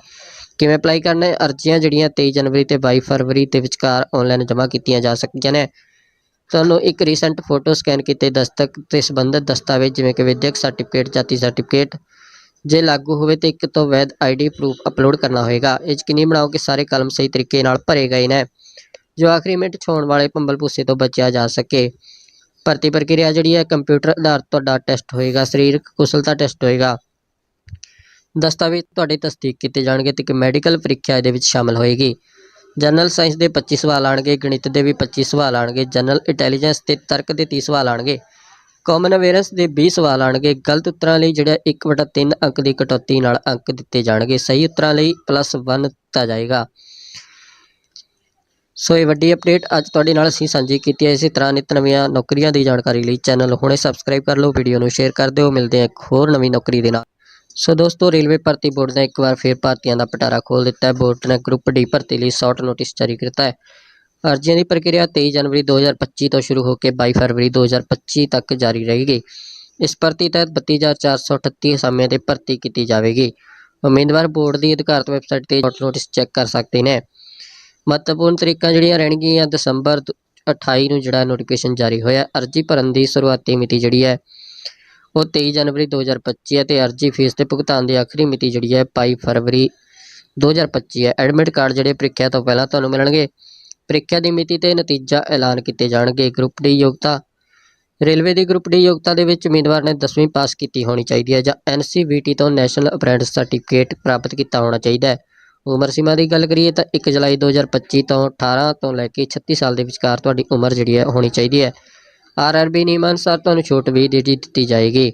ਕਿਵੇਂ ਅਪਲਾਈ ਕਰਨਾ ਹੈ? ਅਰਜ਼ੀਆਂ ਜਿਹੜੀਆਂ 23 ਜਨਵਰੀ ਤੇ 22 ਫਰਵਰੀ ਦੇ ਵਿਚਕਾਰ ਆਨਲਾਈਨ ਜਮ੍ਹਾਂ ਕੀਤੀਆਂ ਜਾ ਸਕਦੀਆਂ ਨੇ। ਤੁਹਾਨੂੰ ਇੱਕ ਰੀਸੈਂਟ ਫੋਟੋ ਸਕੈਨ ਕੀਤੇ ਦਸਤਕ ਤੇ ਸੰਬੰਧਿਤ ਦਸਤਾਵੇਜ਼, ਜਿਵੇਂ ਕਿ ਵਿਦਿਅਕ ਸਰਟੀਫਿਕੇਟ ਜਾਤੀ ਸਰਟੀਫਿਕੇਟ ਜੇ ਲਾਗੂ ਹੋਵੇ ਤੇ ਇੱਕ ਤੋਂ ਵੈਧ ਆਈਡੀ ਪ੍ਰੂਫ ਅਪਲੋਡ ਕਰਨਾ ਹੋਏਗਾ। ਇਹ ਯਕੀਨੀ ਬਣਾਓ ਕਿ ਸਾਰੇ ਕਲਮ ਸਹੀ ਤਰੀਕੇ ਨਾਲ ਭਰੇ ਗਏ ਨੇ, ਜੋ ਆਖਰੀ ਮਿੰਟ ਛੋਣ ਵਾਲੇ ਭੰਬਲ ਭੂਸੇ ਤੋਂ ਬਚਿਆ ਜਾ ਸਕੇ। ਭਰਤੀ ਪ੍ਰਕਿਰਿਆ ਜਿਹੜੀ ਹੈ ਕੰਪਿਊਟਰ ਆਧਾਰਿਤ ਤੁਹਾਡਾ ਟੈਸਟ ਹੋਏਗਾ, ਸਰੀਰਕ ਕੁਸ਼ਲਤਾ ਟੈਸਟ ਹੋਏਗਾ। ਦਸਤਾਵੇਜ਼ ਤੁਹਾਡੇ ਤਸਦੀਕ ਕੀਤੇ ਜਾਣਗੇ ਤੇ ਇੱਕ ਮੈਡੀਕਲ ਪ੍ਰੀਖਿਆ ਇਹਦੇ ਵਿੱਚ ਸ਼ਾਮਲ ਹੋਏਗੀ। ਜਨਰਲ ਸਾਇੰਸ ਦੇ 25 ਸਵਾਲ ਆਣਗੇ, ਗਣਿਤ ਦੇ ਵੀ 25 ਸਵਾਲ ਆਣਗੇ, ਜਨਰਲ ਇੰਟੈਲੀਜੈਂਸ ਤੇ ਤਰਕ ਦੇ 30 ਸਵਾਲ ਆਣਗੇ। ਕਾਮਨ ਅਵੇਅਰੈਂਸ ਦੇ 20 ਸਵਾਲ ਆਣਗੇ, ਗਲਤ ਉੱਤਰਾਂ ਲਈ ਜਿਹੜਾ 1/3 ਅੰਕ ਦੀ ਕਟੌਤੀ ਨਾਲ ਅੰਕ ਦਿੱਤੇ ਜਾਣਗੇ। ਸਹੀ ਉੱਤਰਾਂ ਲਈ +1 ਦਿੱਤਾ ਜਾਏਗਾ। ਸੋ ਇਹ ਵੱਡੀ ਅਪਡੇਟ ਅੱਜ ਤੁਹਾਡੇ ਨਾਲ ਅਸੀਂ ਸਾਂਝੀ ਕੀਤੀ ਹੈ। ਇਸੇ ਤਰ੍ਹਾਂ ਨਿਤ ਨਵੀਆਂ ਨੌਕਰੀਆਂ ਦੀ ਜਾਣਕਾਰੀ ਲਈ ਚੈਨਲ ਹੁਣੇ ਸਬਸਕ੍ਰਾਈਬ ਕਰ ਲਓ ਵੀਡੀਓ ਨੂੰ ਸ਼ੇਅਰ ਕਰ ਦਿਓ। ਮਿਲਦੇ ਹਾਂ ਇੱਕ ਹੋਰ ਨਵੀਂ ਨੌਕਰੀ ਦੇ ਨਾਲ। ਸੋ ਦੋਸਤੋ, ਰੇਲਵੇ ਭਰਤੀ ਬੋਰਡ ਨੇ ਇੱਕ ਵਾਰ ਫਿਰ ਭਰਤੀਆਂ ਦਾ ਪਟਾਰਾ ਖੋਲ ਦਿੱਤਾ ਹੈ। ਬੋਰਡ ਨੇ ਗਰੁੱਪ ਡੀ ਭਰਤੀ ਲਈ ਸ਼ਾਰਟ ਨੋਟਿਸ ਜਾਰੀ ਕੀਤਾ ਹੈ। ਅਰਜ਼ੀਆਂ ਦੀ ਪ੍ਰਕਿਰਿਆ 23 ਜਨਵਰੀ 2025 ਤੋਂ ਸ਼ੁਰੂ ਹੋ ਕੇ 22 ਫਰਵਰੀ 2025 ਤੱਕ ਜਾਰੀ ਰਹੇਗੀ। ਇਸ ਭਰਤੀ ਤਹਿਤ 32438 ਅਸਾਮੀਆਂ ਤੇ ਭਰਤੀ ਕੀਤੀ ਜਾਵੇਗੀ। ਉਮੀਦਵਾਰ ਬੋਰਡ ਦੀ ਅਧਿਕਾਰਤ ਵੈਬਸਾਈਟ ਤੇ ਸ਼ਾਰਟ ਨੋਟਿਸ ਚੈੱਕ ਕਰ ਸਕਦੇ ਨੇ। ਮਹੱਤਵਪੂਰਨ ਤਰੀਕਾਂ ਜਿਹੜੀਆਂ ਰਹਿਣਗੀਆਂ, ਦਸੰਬਰ ਦ- 28 ਨੂੰ ਜਿਹੜਾ ਨੋਟੀਫਿਕੇਸ਼ਨ ਜਾਰੀ ਹੋਇਆ, ਅਰਜ਼ੀ ਭਰਨ ਦੀ ਸ਼ੁਰੂਆਤੀ ਮਿਤੀ ਜਿਹੜੀ ਹੈ ਉਹ 23 ਜਨਵਰੀ 2025 ਹੈ ਤੇ ਅਰਜ਼ੀ ਫੀਸ ਤੇ ਭੁਗਤਾਨ ਦੀ ਆਖਰੀ ਮਿਤੀ ਜਿਹੜੀ ਹੈ 22 ਫਰਵਰੀ 2025 ਹੈ। ਐਡਮਿਟ ਕਾਰਡ ਜਿਹੜੇ ਪ੍ਰੀਖਿਆ ਤੋਂ ਪਹਿਲਾਂ ਤੁਹਾਨੂੰ ਮਿਲਣਗੇ। ਪ੍ਰੀਖਿਆ ਦੀ ਮਿਤੀ ਤੇ ਨਤੀਜਾ ਐਲਾਨ ਕੀਤੇ ਜਾਣਗੇ। ਗਰੁੱਪ ਡੀ ਯੋਗਤਾ ਰੇਲਵੇ ਦੀ ਗਰੁੱਪ ਡੀ ਯੋਗਤਾ ਦੇ ਵਿੱਚ ਉਮੀਦਵਾਰ ਨੇ 10ਵੀਂ ਪਾਸ ਕੀਤੀ ਹੋਣੀ ਚਾਹੀਦੀ ਹੈ ਜਾਂ ਐਨਸੀਵੀਟੀ ਤੋਂ ਨੈਸ਼ਨਲ ਅਪ੍ਰੈਂਟਿਸ ਸਰਟੀਫਿਕੇਟ ਪ੍ਰਾਪਤ ਕੀਤਾ ਹੋਣਾ ਚਾਹੀਦਾ ਹੈ। ਉਮਰ ਸੀਮਾ ਦੀ ਗੱਲ ਕਰੀਏ ਤਾਂ 1 ਜੁਲਾਈ 2025 ਤੋਂ 18 ਤੋਂ ਲੈ ਕੇ 36 ਸਾਲ ਦੇ ਵਿਚਕਾਰ ਤੁਹਾਡੀ ਉਮਰ ਜਿਹੜੀ ਹੈ ਹੋਣੀ ਚਾਹੀਦੀ ਹੈ। ਆਰਆਰਬੀ ਨਿਯਮ ਅਨੁਸਾਰ ਤੁਹਾਨੂੰ ਛੋਟ ਵੀ ਦੇ ਦਿੱਤੀ ਜਾਏਗੀ।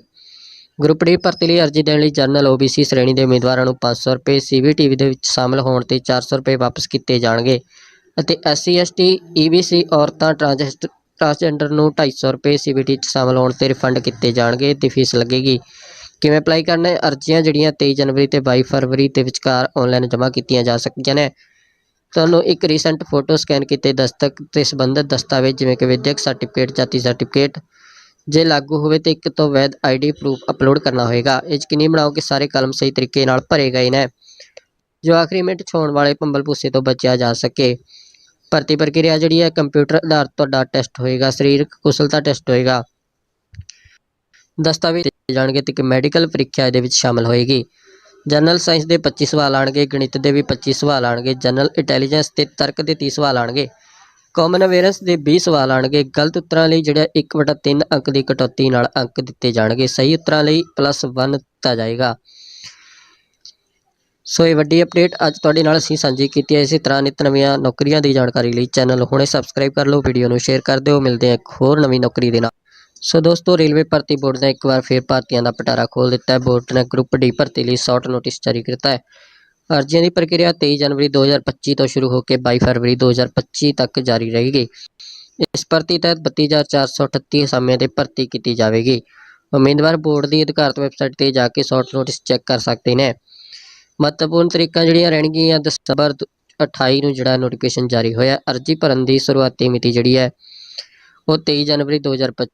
ਗਰੁੱਪ ਡੀ ਭਰਤੀ ਲਈ ਅਰਜ਼ੀ ਦੇਣ ਲਈ ਜਨਰਲ ਓਬੀਸੀ ਸ਼੍ਰੇਣੀ ਦੇ ਉਮੀਦਵਾਰਾਂ ਨੂੰ 500 ਰੁਪਏ ਸੀਵੀਟੀਵੀ ਦੇ ਵਿੱਚ ਸ਼ਾਮਲ ਹੋਣ ਤੇ 400 ਰੁਪਏ ਵਾਪਸ ਕੀਤੇ ਜਾਣਗੇ ਅਤੇ ਐਸਸੀ ਐਸਟੀ ਈਬੀਸੀ ਔਰਤਾਂ ਟ੍ਰਾਂਸਜੈਸਟ ਟ੍ਰਾਂਸਜੈਂਡਰ ਨੂੰ 250 ਰੁਪਏ ਸੀਵੀਟੀ ਚ ਸ਼ਾਮਲ ਹੋਣ ਤੇ ਰਿਫੰਡ ਕੀਤੇ ਜਾਣਗੇ ਤੇ ਫੀਸ ਲੱਗੇਗੀ। ਕਿਵੇਂ ਅਪਲਾਈ ਕਰਨਾ ਹੈ? ਅਰਜ਼ੀਆਂ ਜਿਹੜੀਆਂ 23 ਜਨਵਰੀ ਤੇ 22 ਫਰਵਰੀ ਦੇ ਵਿਚਕਾਰ ਆਨਲਾਈਨ ਜਮ੍ਹਾਂ ਕੀਤੀਆਂ ਜਾ ਸਕਦੀਆਂ ਨੇ। ਤੁਹਾਨੂੰ ਇੱਕ ਰੀਸੈਂਟ ਫੋਟੋ ਸਕੈਨ ਕੀਤੇ ਦਸਤਕ ਤੇ ਸੰਬੰਧਿਤ ਦਸਤਾਵੇਜ਼, ਜਿਵੇਂ ਕਿ ਵਿਦਿਅਕ ਸਰਟੀਫਿਕੇਟ ਜਾਤੀ ਸਰਟੀਫਿਕੇਟ ਜੇ ਲਾਗੂ ਹੋਵੇ ਤੇ ਇੱਕ ਤੋਂ ਵੈਧ ਆਈਡੀ ਪ੍ਰੂਫ ਅਪਲੋਡ ਕਰਨਾ ਹੋਏਗਾ। ਇਹ ਯਕੀਨੀ ਬਣਾਓ ਕਿ ਸਾਰੇ ਕਲਮ ਸਹੀ ਤਰੀਕੇ ਨਾਲ ਭਰੇ ਗਏ ਨੇ। ਜੋ ਆਖਰੀ ਮਿੰਟ ਛੋਣ ਵਾਲੇ ਭੰਬਲ ਭੂਸੇ ਤੋਂ ਬਚਿਆ ਜਾ ਸਕੇ। ਭਰਤੀ ਪ੍ਰਕਿਰਿਆ ਜਿਹੜੀ ਹੈ ਕੰਪਿਊਟਰ ਆਧਾਰਿਤ ਤੁਹਾਡਾ ਟੈਸਟ ਹੋਏਗਾ, ਸਰੀਰਕ ਕੁਸ਼ਲਤਾ ਟੈਸਟ ਹੋਏਗਾ। ਦਸਤਾਵੇਜ਼ ਦਿੱਤੇ ਜਾਣਗੇ ਤੇ ਇੱਕ ਮੈਡੀਕਲ ਪ੍ਰੀਖਿਆ ਇਹਦੇ ਵਿੱਚ ਸ਼ਾਮਲ ਹੋਏਗੀ। ਜਨਰਲ ਸਾਇੰਸ ਦੇ 25 ਸਵਾਲ ਆਣਗੇ ਗਣਿਤ ਦੇ ਵੀ 25 ਸਵਾਲ ਆਣਗੇ ਜਨਰਲ ਇੰਟੈਲੀਜੈਂਸ ਤੇ ਤਰਕ ਦੇ 30 ਸਵਾਲ ਆਣਗੇ ਕਾਮਨ ਅਵੇਅਰੈਂਸ ਦੇ 20 ਸਵਾਲ ਆਣਗੇ ਗਲਤ ਉੱਤਰਾਂ ਲਈ ਜਿਹੜਾ 1/3 ਅੰਕ ਦੀ ਕਟੌਤੀ ਨਾਲ ਅੰਕ ਦਿੱਤੇ ਜਾਣਗੇ। ਸਹੀ ਉੱਤਰਾਂ ਲਈ +1 ਦਿੱਤਾ ਜਾਏਗਾ। ਸੋ ਇਹ ਵੱਡੀ ਅਪਡੇਟ ਅੱਜ ਤੁਹਾਡੇ ਨਾਲ ਅਸੀਂ ਸਾਂਝੀ ਕੀਤੀ ਹੈ। ਇਸੇ ਤਰ੍ਹਾਂ ਨਿਤ ਨਵੀਆਂ ਨੌਕਰੀਆਂ ਦੀ ਜਾਣਕਾਰੀ ਲਈ ਚੈਨਲ ਹੁਣੇ ਸਬਸਕ੍ਰਾਈਬ ਕਰ ਲਓ ਵੀਡੀਓ ਨੂੰ ਸ਼ੇਅਰ ਕਰ ਦਿਓ। ਮਿਲਦੇ ਹਾਂ ਇੱਕ ਹੋਰ ਨਵੀਂ ਨੌਕਰੀ ਦੇ ਨਾਲ। ਸੋ ਦੋਸਤੋ, ਰੇਲਵੇ ਭਰਤੀ ਬੋਰਡ ਨੇ ਇੱਕ ਵਾਰ ਫਿਰ ਭਰਤੀਆਂ ਦਾ ਪਟਾਰਾ ਖੋਲ ਦਿੱਤਾ ਹੈ। ਬੋਰਡ ਨੇ ਗਰੁੱਪ ਡੀ ਭਰਤੀ ਲਈ ਸ਼ਾਰਟ ਨੋਟਿਸ ਜਾਰੀ ਕੀਤਾ ਹੈ। ਅਰਜ਼ੀਆਂ ਦੀ ਪ੍ਰਕਿਰਿਆ 23 ਜਨਵਰੀ 2025 ਤੋਂ ਸ਼ੁਰੂ ਹੋ ਕੇ 22 ਫਰਵਰੀ 2025 ਤੱਕ ਜਾਰੀ ਰਹੇਗੀ। ਇਸ ਭਰਤੀ ਤਹਿਤ 32438 ਅਸਾਮੀਆਂ ਤੇ ਭਰਤੀ ਕੀਤੀ ਜਾਵੇਗੀ। ਉਮੀਦਵਾਰ ਬੋਰਡ ਦੀ ਅਧਿਕਾਰਤ ਵੈਬਸਾਈਟ ਤੇ ਜਾ ਕੇ ਸ਼ਾਰਟ ਨੋਟਿਸ ਚੈੱਕ ਕਰ ਸਕਦੇ ਨੇ। ਮਹੱਤਵਪੂਰਨ ਤਰੀਕਾਂ ਜਿਹੜੀਆਂ ਰਹਿਣਗੀਆਂ, ਦਸੰਬਰ ਦ- 28 ਨੂੰ ਜਿਹੜਾ ਨੋਟੀਫਿਕੇਸ਼ਨ ਜਾਰੀ ਹੋਇਆ ਅਰਜ਼ੀ ਭਰਨ ਦੀ ਸ਼ੁਰੂਆਤੀ ਮਿਤੀ ਜਿਹੜੀ ਹੈ, ਉਹ 23 ਜਨਵਰੀ 2025